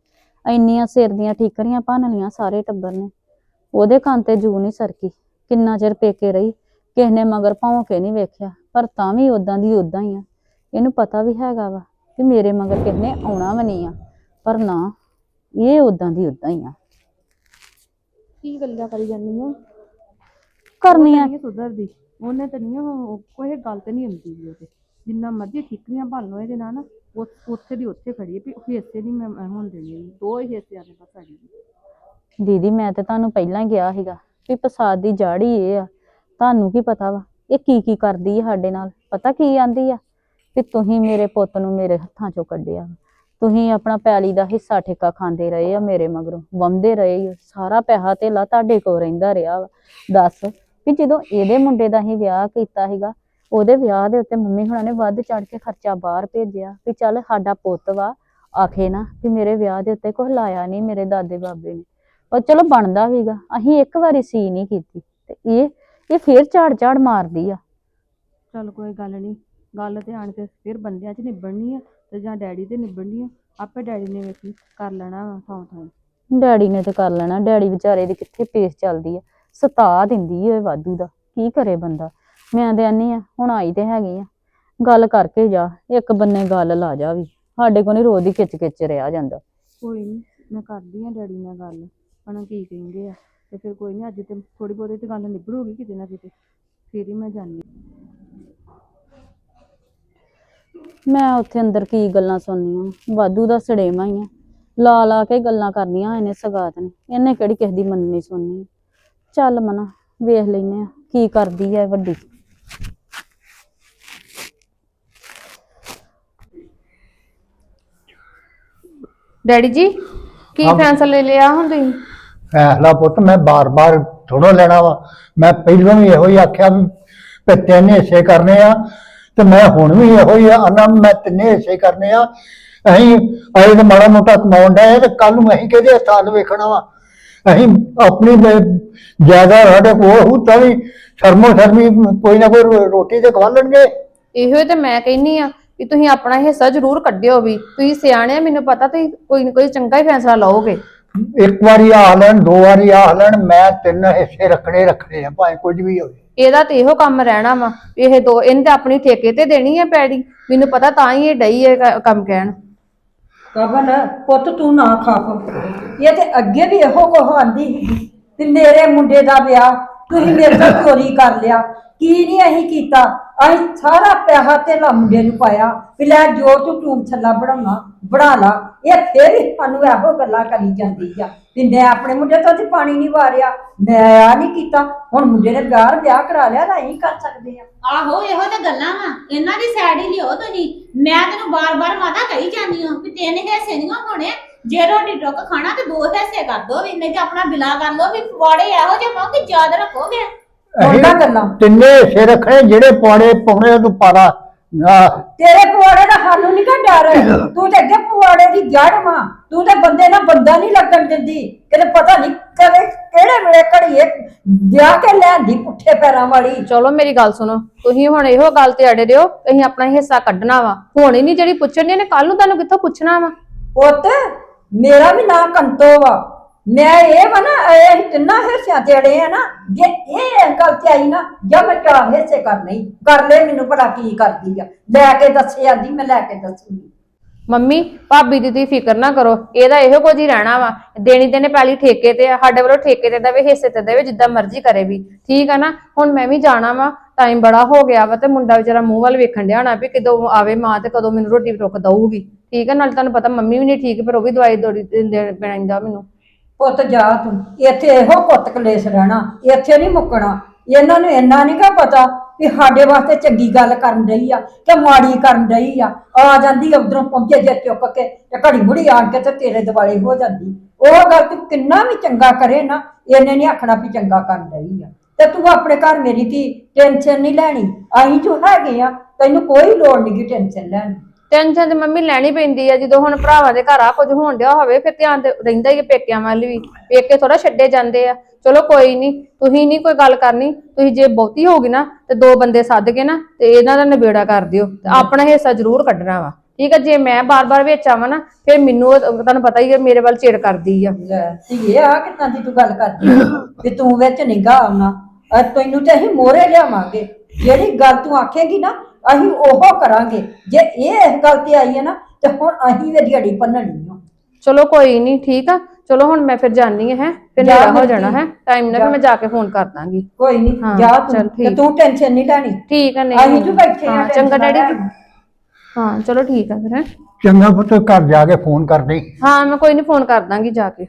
[SPEAKER 7] ਇੰਨੀਆਂ ਸਿਰ ਦੀਆਂ ਠੀਕਰੀਆਂ ਭੰਨ ਲੀਆਂ ਸਾਰੇ ਟੱਬਰ ਨੇ। ਉਹਦੇ ਕੰਨ ਤੇ ਜੂ ਨਹੀਂ ਸਰਕੀ ਕਿੰਨਾ ਚਿਰ ਪੇਕੇ ਰਹੀ ਕਿਸੇ ਨੇ ਮਗਰ ਭੌਂ ਕੇ ਨਹੀਂ ਵੇਖਿਆ ਪਰ ਤਾਂ ਵੀ ਉਦਾਂ ਦੀ ਉਦਾਂ ਹੀ ਆ। ਇਹਨੂੰ ਪਤਾ ਵੀ ਹੈਗਾ ਵਾ। ਕਿ ਮੇਰੇ ਮਗਰ ਕਿਸੇ ਨੇ ਆਉਣਾ ਵੀ ਨਹੀਂ ਆ। ਪਰ ਨਾ ਇਹ ਉਦਾਂ ਦੀ ਉਦਾਂ ਹੀ ਆ।
[SPEAKER 2] ਕੀ ਗੱਲਾਂ ਕਰੀ ਜਾਂਦੀ ਆ?
[SPEAKER 7] ਕਰਨੀ ਆ।
[SPEAKER 8] ਸੁਧਰਦੀ। ਉਹਨੇ ਤਾਂ ਨਹੀਂ ਉਹ ਕੋਈ ਗੱਲ ਤੇ ਨਹੀਂ ਹੁੰਦੀ ਉਹਦੇ। ਜਿੰਨਾ ਮਰਜ਼ੀ ਠੀਕਰੀਆਂ ਭੰਨ ਲਓ ਇਹਦੇ ਨਾਲ ਨਾ ਉੱਥੇ ਦੀ ਉੱਥੇ ਖੜੀ ਹੈ ਵੀ ਹਿੱਸੇ ਨਹੀਂ ਮੈਂ ਹੁਣ ਦੇਣੇ। ਦੋ ਹੀ ਹਿੱਸਿਆਂ ਦੇ ਬਸ ਸਾਡੀ।
[SPEAKER 7] ਦੀਦੀ ਮੈਂ ਤੇ ਤੁਹਾਨੂੰ ਪਹਿਲਾਂ ਹੀ ਕਿਹਾ ਸੀਗਾ ਵੀ ਫਸਾਦ ਦੀ ਜੜ ਹੀ ਇਹ ਆ। ਤੁਹਾਨੂੰ ਕੀ ਪਤਾ ਵਾ ਇਹ ਕੀ ਕੀ ਕਰਦੀ ਆ ਸਾਡੇ ਨਾਲ? ਪਤਾ ਕੀ ਆਂਦੀ ਆ? ਵੀ ਤੁਸੀਂ ਮੇਰੇ ਪੁੱਤ ਨੂੰ ਮੇਰੇ ਹੱਥਾਂ ਚੋਂ ਕੱਢਿਆ ਵਾ। ਤੁਸੀਂ ਆਪਣਾ ਪੈਲੀ ਦਾ ਹਿੱਸਾ ਠੇਕਾ ਖਾਂਦੇ ਰਹੇ ਆ ਮੇਰੇ ਮਗਰੋਂ ਵੰਦੇ ਰਹੇ ਆ। ਸਾਰਾ ਪੈਸਾ ਧੇਲਾ ਤੁਹਾਡੇ ਕੋਲ ਰਹਿੰਦਾ ਰਿਹਾ ਦੱਸ ਵੀ ਜਦੋਂ ਇਹਦੇ ਮੁੰਡੇ ਦਾ ਹੀ ਵਿਆਹ ਕੀਤਾ ਸੀਗਾ, ਉਹਦੇ ਵਿਆਹ ਦੇ ਉੱਤੇ ਮੰਮੀ ਹੁਣਾਂ ਨੇ ਵੱਧ ਚੜ ਕੇ ਖਰਚਾ ਬਾਹਰ ਭੇਜਿਆ ਵੀ ਚੱਲ ਸਾਡਾ ਪੁੱਤ ਵਾ, ਆਖੇ ਨਾ ਵੀ ਮੇਰੇ ਵਿਆਹ ਦੇ ਉੱਤੇ ਕੁਛ ਲਾਇਆ ਨਹੀਂ ਮੇਰੇ ਦਾਦੇ ਬਾਬੇ ਨੇ ਪਰ ਚਲੋ ਬਣਦਾ ਵੀਗਾ ਅਸੀਂ ਇੱਕ ਵਾਰੀ ਸੀ ਨਹੀਂ ਕੀਤੀ ਤੇ ਇਹ ਇਹ ਫੇਰ ਝਾੜ ਝਾੜ ਮਾਰਦੀ ਆ
[SPEAKER 8] ਚੱਲ ਕੋਈ ਗੱਲ ਨਹੀਂ ਗੱਲ ਤੇ ਆਣ ਕੇ ਫਿਰ ਬੰਦਿਆਂ 'ਚ ਨਿਬੜਨੀ ਆ ਤੇ ਜਾਂ ਡੈਡੀ ਤੇ ਨਿਬੜਨੀ ਆ ਆਪੇ ਡੈਡੀ ਨੇ ਵੇਖੀ ਕਰ ਲੈਣਾ ਵਾ ਥਾਂ ਥਾਂ।
[SPEAKER 7] ਡੈਡੀ ਨੇ ਤੇ ਕਰ ਲੈਣਾ ਡੈਡੀ ਵਿਚਾਰੇ ਦੀ ਕਿੱਥੇ ਪੇਸ ਚੱਲਦੀ ਆ ਸਤਾ ਦਿੰਦੀ ਓਏ ਵਾਧੂ ਦਾ ਕੀ ਕਰੇ ਬੰਦਾ? ਮੈਂ ਤੇ ਆਨੀ ਆ ਹੁਣ ਆਈ ਤੇ ਹੈਗੀ ਆ। ਗੱਲ ਕਰਕੇ ਜਾ ਇੱਕ ਬੰਨੇ ਗੱਲ ਲਾ ਜਾ ਵੀ ਸਾਡੇ ਕੋਲ ਨਹੀਂ ਰੋਜ਼ ਦੀ ਖਿੱਚ ਖਿੱਚ ਰਿਹਾ ਜਾਂਦਾ।
[SPEAKER 8] ਕੋਈ ਨਹੀਂ ਮੈਂ ਕਰਦੀ ਆ ਡੈਡੀ ਨਾਲ ਗੱਲ ਹਣਾ ਕੀ ਕਹਿੰਦੇ ਆ। ਤੇ ਫਿਰ ਕੋਈ ਨਹੀਂ ਅੱਜ ਤੇ ਥੋੜੀ ਬਹੁਤੀ ਤੇ ਗੱਲ ਨਿਬੜੂਗੀ ਕਿਤੇ ਨਾ ਕਿਤੇ ਫਿਰ ਹੀ ਮੈਂ ਜਾਣੀ
[SPEAKER 7] ਮੈਂ ਉੱਥੇ ਅੰਦਰ ਕੀ ਗੱਲਾਂ ਸੁਣਨੀਆਂ? ਵਾਧੂ ਦਾ ਸੜੇਵਾ ਹੀ ਆ। ਲਾ ਲਾ ਕੇ ਗੱਲਾਂ ਕਰਨੀਆਂ ਇਹਨੇ ਸਗਾਤ ਨੇ। ਇਹਨੇ ਕਿਹੜੀ ਕਿਸੇ ਦੀ ਮੰਨਣੀ ਸੁਣਨੀ? ਚੱਲ ਮਨਾ ਵੇਖ ਲੈਨੇ ਆ ਕੀ ਕਰਦੀ ਐ ਵੱਡੀ।
[SPEAKER 2] ਡੈਡੀ ਜੀ ਕੀ
[SPEAKER 1] ਹਾਂ।
[SPEAKER 2] ਫੈਸਲਾ ਲਿਆ ਹੁਣ ਤੁਸੀਂ?
[SPEAKER 1] ਫੈਸਲਾ ਪੁੱਤ ਮੈਂ ਬਾਰ-ਬਾਰ ਥੋੜੋ ਲੈਣਾ ਵਾ। ਮੈਂ ਪਹਿਲਾਂ ਵੀ ਇਹੋ ਹੀ ਆਖਿਆ ਵੀ ਵੀ ਤਿੰਨ ਹਿੱਸੇ ਕਰਨੇ ਆ। ਤੇ ਮੈਂ ਹੁਣ ਵੀ ਇਹੋ ਹੀ ਆਨਾ ਮੈਂ ਤਿੰਨੇ ਹਿੱਸੇ ਕਰਨੇ ਆ। ਅਸੀਂ ਅਜੇ ਤਾਂ ਮਾੜਾ ਮੋਟਾ ਕਮਾਉਣ ਦਾ ਤੇ ਕੱਲ ਨੂੰ ਅਸੀਂ ਕਿਹਦੇ ਹੱਥਾਂ ਵੱਲ ਵੇਖਣਾ ਵਾ? ਅਸੀਂ ਆਪਣੀ ਜਾਇਦਾਦ ਸਾਡੇ ਕੋਲ ਹੋਊ ਤਾਂ ਵੀ ਸ਼ਰਮੋ ਸ਼ਰਮੀ ਕੋਈ ਨਾ ਕੋਈ ਰੋਟੀ ਤੇ ਖਵਾ ਲੈਣਗੇ।
[SPEAKER 2] ਇਹੋ ਤੇ ਮੈਂ ਕਹਿੰਨੀ ਆ ਕਿ ਤੁਸੀਂ ਆਪਣਾ ਹਿੱਸਾ ਜ਼ਰੂਰ ਕੱਢਿਓ ਵੀ। ਤੁਸੀਂ ਸਿਆਣੇ ਆ ਮੈਨੂੰ ਪਤਾ ਤੁਸੀਂ ਕੋਈ ਨਾ ਕੋਈ ਚੰਗਾ ਹੀ ਫੈਸਲਾ ਲਓਗੇ।
[SPEAKER 1] ਇੱਕ ਵਾਰੀ ਆਹ ਲੈਣ ਦੋ ਵਾਰੀ ਆਹ ਲੈਣ ਮੈਂ ਤਿੰਨ ਹਿੱਸੇ ਰੱਖਣੇ ਰੱਖਣੇ ਆ ਭਾਵੇਂ ਕੁਝ ਵੀ ਹੋਵੇ।
[SPEAKER 2] ਇਹਦਾ ਤੇ ਇਹੋ ਕੰਮ ਰਹਿਣਾ ਵਾ ਇਹ ਦੋ ਇਹਨੇ ਤਾਂ ਆਪਣੀ ਠੇਕੇ ਤੇ ਦੇਣੀ ਹੈ ਪੈੜੀ। ਮੈਨੂੰ ਪਤਾ ਤਾਂ ਹੀ ਇਹ ਡਈ ਹੈ ਕ- ਕੰਮ ਕਹਿਣ।
[SPEAKER 6] ਕਬਲ ਪੁੱਤ ਤੂੰ ਨਾ ਖਾਪ ਇਹ ਤੇ ਅੱਗੇ ਵੀ ਇਹੋ ਕੁਝ ਆਂਦੀ ਸੀ ਤੇ ਮੇਰੇ ਮੁੰਡੇ ਦਾ ਵਿਆਹ, ਤੁਸੀਂ ਮੇਰੇ ਤੋਂ ਚੋਰੀ ਕਰ ਲਿਆ। ਕੀ ਨਹੀਂ ਅਸੀਂ ਕੀਤਾ? ਅਸੀਂ ਸਾਰਾ ਪੈਸਾ ਤੇ ਮੁੰਡੇ ਨੂੰ ਪਾਇਆ ਵੀ ਲੈ ਜੋ ਤੂੰ ਟੂਮ ਛੱਲਾ ਬਣਾਉਣਾ, ਬਣਾ ਲਾ। ਇਹ ਫੇਰ ਹੀ ਸਾਨੂੰ ਇਹੋ ਗੱਲਾਂ ਕਰੀ ਜਾਂਦੀ ਆ ਵੀ ਮੈਂ ਆਪਣੇ ਮੁੰਡੇ ਤੋਂ ਤੇ ਪਾਣੀ ਨਹੀਂ ਵਾਰਿਆ, ਮੈਂ ਆ ਨਹੀਂ ਕੀਤਾ। ਹੁਣ ਮੁੰਡੇ ਨੇ ਵਿਆਹ ਵਿਆਹ ਕਰਾ ਲਿਆ ਤਾਂ ਅਸੀਂ ਕਰ ਸਕਦੇ ਆ।
[SPEAKER 3] ਆਹੋ, ਇਹੋ ਤੇ ਗੱਲਾਂ ਵਾ। ਇਹਨਾਂ ਦੀ ਸਾਈਡ ਹੀ ਲਿਓ ਤੁਸੀਂ। ਮੈਂ ਤੈਨੂੰ ਬਾਰ-ਬਾਰ ਮਾਤਾ ਕਹੀ ਜਾਂਦੀ ਹਾਂ ਵੀ ਤਿੰਨ ਹਿੱਸੇ ਨਹੀਂ ਹੋਣੇ। ਜੇ ਰੋਟੀ ਟੁੱਕ ਖਾਣਾ ਤੇ ਦੋ ਹਿੱਸੇ ਕਰ ਦੋ ਵੀ, ਨਹੀਂ ਤੇ ਆਪਣਾ ਬਿਲਾ ਕਰ ਲਓ ਵੀ ਪਵਾੜੇ ਇਹੋ ਜਿਹੇ ਪਾਓ ਕਿ ਯਾਦ ਰੱਖੋਗੇ
[SPEAKER 6] ਉਹਨਾਂ ਗੱਲਾਂ।
[SPEAKER 1] ਤਿੰਨੇ ਹਿੱਸੇ ਰੱਖਣੇ ਜਿਹੜੇ ਪਾਣੇ ਪਾਉਣੇ ਤੂੰ ਪਾਲਾ। ਆਹ
[SPEAKER 6] ਤੇਰੇ ਪੁਆੜੇ ਦਾ ਸਾਨੂੰ ਨਹੀਂ ਕਾ ਡਰ। ਤੂੰ ਤੇ ਅੱਗੇ ਪੁਆੜੇ ਦੀ ਜੜ ਵਾਂ। ਤੂੰ ਤੇ ਬੰਦੇ ਨਾਲ ਬੰਦਾ ਨਹੀਂ ਲੱਗਣ ਦਿੰਦੀ। ਕਿਤੇ ਪਤਾ ਨਹੀਂ ਕਦੇ ਕਿਹੜੇ ਵੇਲੇ ਘੜੀਏ ਵਿਆਹ ਕੇ ਲੈਂਦੀ ਪੁੱਠੇ ਪੈਰਾਂ ਵਾਲੀ।
[SPEAKER 2] ਚਲੋ ਮੇਰੀ ਗੱਲ ਸੁਣੋ। ਤੁਸੀਂ ਹੁਣ ਇਹੋ ਗੱਲ ਤੇ ਅੜੇ ਰਹੋ ਅਸੀਂ ਆਪਣਾ ਹਿੱਸਾ ਕੱਢਣਾ ਵਾ। ਹੁਣ ਹੀ ਨਹੀਂ ਜਿਹੜੀ ਪੁੱਛਣੀ ਨੇ ਕੱਲ ਨੂੰ ਤੁਹਾਨੂੰ ਕਿੱਥੋਂ ਪੁੱਛਣਾ ਵਾ?
[SPEAKER 6] ਪੁੱਤ ਮੇਰਾ ਵੀ ਨਾਂ ਕੰਤੋ ਵਾ। ਮੈਂ ਇਹ ਵਾ ਨਾ ਇਹ ਤਿੰਨਾਂ ਹਿੱਸਿਆਂ ਤੇ ਅੜੇ ਆ ਨਾ ਜੇ ਇਹ ਇਸ ਗੱਲ ਤੇ ਆਈ ਨਾ ਜਾਂ ਮੈਂ ਚਾਰ ਹਿੱਸੇ ਕਰ ਨਹੀਂ ਕਰ ਲੈ ਮੈਨੂੰ ਭਲਾ ਕੀ ਕਰਦੀ ਆ। ਲੈ ਕੇ ਦੱਸੇ ਆਂਦੀ ਮੈਂ ਲੈ ਕੇ ਦੱਸੂਗੀ।
[SPEAKER 2] ਮੰਮੀ ਭਾਬੀ ਦੀ ਤੁਸੀਂ ਫਿਕਰ ਨਾ ਕਰੋ ਇਹਦਾ ਇਹੋ ਕੁਝ ਹੀ ਰਹਿਣਾ ਵਾ। ਦੇਣੀ ਤੇ ਨੇ ਪਹਿਲੀ ਠੇਕੇ ਤੇ ਆ, ਸਾਡੇ ਵੱਲੋਂ ਠੇਕੇ ਤੇ ਦੇਵੇ ਹਿੱਸੇ ਤੇ ਦੇਵੇ ਜਿੱਦਾਂ ਮਰਜ਼ੀ ਕਰੇ ਵੀ। ਠੀਕ ਆ ਨਾ? ਹੁਣ ਮੈਂ ਵੀ ਜਾਣਾ ਵਾ ਟਾਈਮ ਬੜਾ ਹੋ ਗਿਆ ਵਾ ਤੇ ਮੁੰਡਾ ਵਿਚਾਰਾ ਮੂੰਹ ਵੱਲ ਵੇਖਣ ਡਿਆ ਹੋਣਾ ਵੀ ਕਦੋਂ ਆਵੇ ਮਾਂ ਤੇ ਕਦੋਂ ਮੈਨੂੰ ਰੋਟੀ ਟੁੱਕ ਦਊਗੀ। ਠੀਕ ਆ? ਨਾਲ ਤੁਹਾਨੂੰ ਪਤਾ ਮੰਮੀ ਵੀ ਨਹੀਂ ਠੀਕ ਫਿਰ ਉਹ ਵੀ ਦਵਾਈ ਦੋੜੀ ਪੈਂਦਾ ਮੈਨੂੰ।
[SPEAKER 6] ਪੁੱਤ ਜਾ ਤੂੰ, ਇੱਥੇ ਇਹੋ ਕੁੱਤ ਕਲੇਸ਼ ਰਹਿਣਾ, ਇੱਥੇ ਨਹੀਂ ਮੁੱਕਣਾ। ਇਹਨਾਂ ਨੂੰ ਇੰਨਾ ਨਹੀਂ ਕਾ ਪਤਾ ਵੀ ਸਾਡੇ ਵਾਸਤੇ ਚੰਗੀ ਗੱਲ ਕਰਨ ਰਹੀ ਆ ਕਿ ਮਾੜੀ ਕਰਨ ਰਹੀ ਆ। ਆ ਜਾਂਦੀ ਉਧਰੋਂ ਪਹੁੰਚੇ ਜੇ ਚੁੱਕ ਕੇ ਤੇ ਘੜੀ ਮੁੜੀ ਆਣ ਕੇ ਤੇ ਤੇਰੇ ਦਿਵਾਲੇ ਹੋ ਜਾਂਦੀ। ਉਹ ਗੱਲ ਤੂੰ ਕਿੰਨਾ ਵੀ ਚੰਗਾ ਕਰੇ ਨਾ, ਇਹਨੇ ਨਹੀਂ ਆਖਣਾ ਵੀ ਚੰਗਾ ਕਰਨ ਰਹੀ ਆ। ਤੇ ਤੂੰ ਆਪਣੇ ਘਰ ਮੇਰੀ ਧੀ, ਟੈਨਸ਼ਨ ਨਹੀਂ ਲੈਣੀ। ਅਸੀਂ ਜੋ ਹੈਗੇ ਆ, ਤੈਨੂੰ ਕੋਈ ਲੋੜ ਨਹੀਂ ਕਿ ਟੈਨਸ਼ਨ ਲੈਣ ਦੀ।
[SPEAKER 2] ਟੈਨਸ਼ਨ ਤੇ ਮੰਮੀ ਲੈਣੀ ਪੈਂਦੀ ਆ ਜਦੋਂ ਹੁਣ ਭਰਾਵਾਂ ਦੇ ਘਰ ਆ ਕੁਝ ਹੋਣ ਡਿਆ ਹੋਵੇ ਫਿਰ ਧਿਆਨ ਤੇ ਰਹਿੰਦਾ ਹੀ ਆ ਪੇਕਿਆਂ ਵੱਲ ਵੀ। ਪੇਕੇ ਥੋੜਾ ਛੱਡੇ ਜਾਂਦੇ ਆ। ਚਲੋ ਕੋਈ ਨਹੀਂ ਤੁਸੀਂ ਨਹੀਂ ਕੋਈ ਗੱਲ ਕਰਨੀ ਤੁਸੀਂ ਜੇ ਬਹੁਤੀ ਹੋਗੀ ਨਾ ਤੇ ਦੋ ਬੰਦੇ ਸੱਦ ਕੇ ਨਾ ਤੇ ਇਹਨਾਂ ਦਾ ਨਿਬੇੜਾ ਕਰ ਦਿਓ। ਤੇ ਆਪਣਾ ਹਿੱਸਾ ਜ਼ਰੂਰ ਕੱਢਣਾ ਵਾ। ਠੀਕ ਆ ਜੇ ਮੈਂ ਬਾਰ-ਬਾਰ ਵਿੱਚ ਆਵਾਂ ਨਾ ਫਿਰ ਮੈਨੂੰ ਉਹ- ਤੁਹਾਨੂੰ ਪਤਾ ਹੀ ਹੈ ਮੇਰੇ ਵੱਲ ਚਿੜ ਕਰਦੀ ਆ।
[SPEAKER 6] ਲੈ ਧੀਏ ਆ ਕਿੱਦਾਂ ਦੀ ਤੂੰ ਗੱਲ ਕਰਦੀ ਆਂ? ਵੀ ਤੂੰ ਵਿੱਚ ਨਿਗਾ ਆਉਣਾ। ਅਹ ਤੈਨੂੰ ਤੇ ਅਸੀਂ ਮੋਰੇ ਲਿਆਵਾਂਗੇ। ਜਿਹੜੀ ਗੱਲ ਤੂੰ ਆਖੇਂਗੀ ਨਾ ਅਸੀਂ ਉਹ ਕਰਾਂਗੇ। ਜੇ ਇਹ ਇਸ ਗੱਲ ਤੇ ਆਈ ਹੈ ਨਾ ਤੇ ਹੁਣ ਅਸੀਂ ਵੀ ਦਿਹਾੜੀ ਪੰਨਣੀ ਆ।
[SPEAKER 2] ਚਲੋ ਕੋਈ ਨਹੀਂ ਠੀਕ ਆ। ਚਲੋ ਹੁਣ ਮੈਂ ਫਿਰ ਜਾਣੀ ਹੈ ਫਿਰ
[SPEAKER 6] ਜਾ
[SPEAKER 2] ਨੇਰਾ ਹੋ ਜਾਣਾ ਹੈ। ਟਾਈਮ ਨਾਲ ਫਿਰ ਮੈਂ ਜਾ ਕੇ ਫੋਨ ਕਰ ਦਾਂਗੀ।
[SPEAKER 6] ਕੋਈ ਨਹੀਂ
[SPEAKER 2] ਹਾਂ,
[SPEAKER 6] ਜਾ
[SPEAKER 2] ਚੱਲ
[SPEAKER 6] ਤੂੰ
[SPEAKER 2] ਠੀਕ।
[SPEAKER 6] ਤੇ ਤੂੰ ਟੈਨਸ਼ਨ ਨਹੀਂ ਲੈਣੀ।
[SPEAKER 2] ਠੀਕ ਆ ਨਹੀਂ
[SPEAKER 6] ਅਸੀਂ ਜੋ ਬੈਠੇ ਆ
[SPEAKER 2] ਹਾਂ, ਚੰਗਾ ਡੈਡੀ ਹਾਂ ਚਲੋ ਠੀਕ ਆ ਫਿਰ ਹੈਂ।
[SPEAKER 1] ਚੰਗਾ ਪੁੱਤ ਘਰ ਜਾ ਕੇ ਫੋਨ ਕਰ ਦੇ।
[SPEAKER 2] ਹਾਂ ਮੈਂ ਕੋਈ ਨਹੀਂ ਫੋਨ ਕਰ ਦਾਂਗੀ ਜਾ ਕੇ।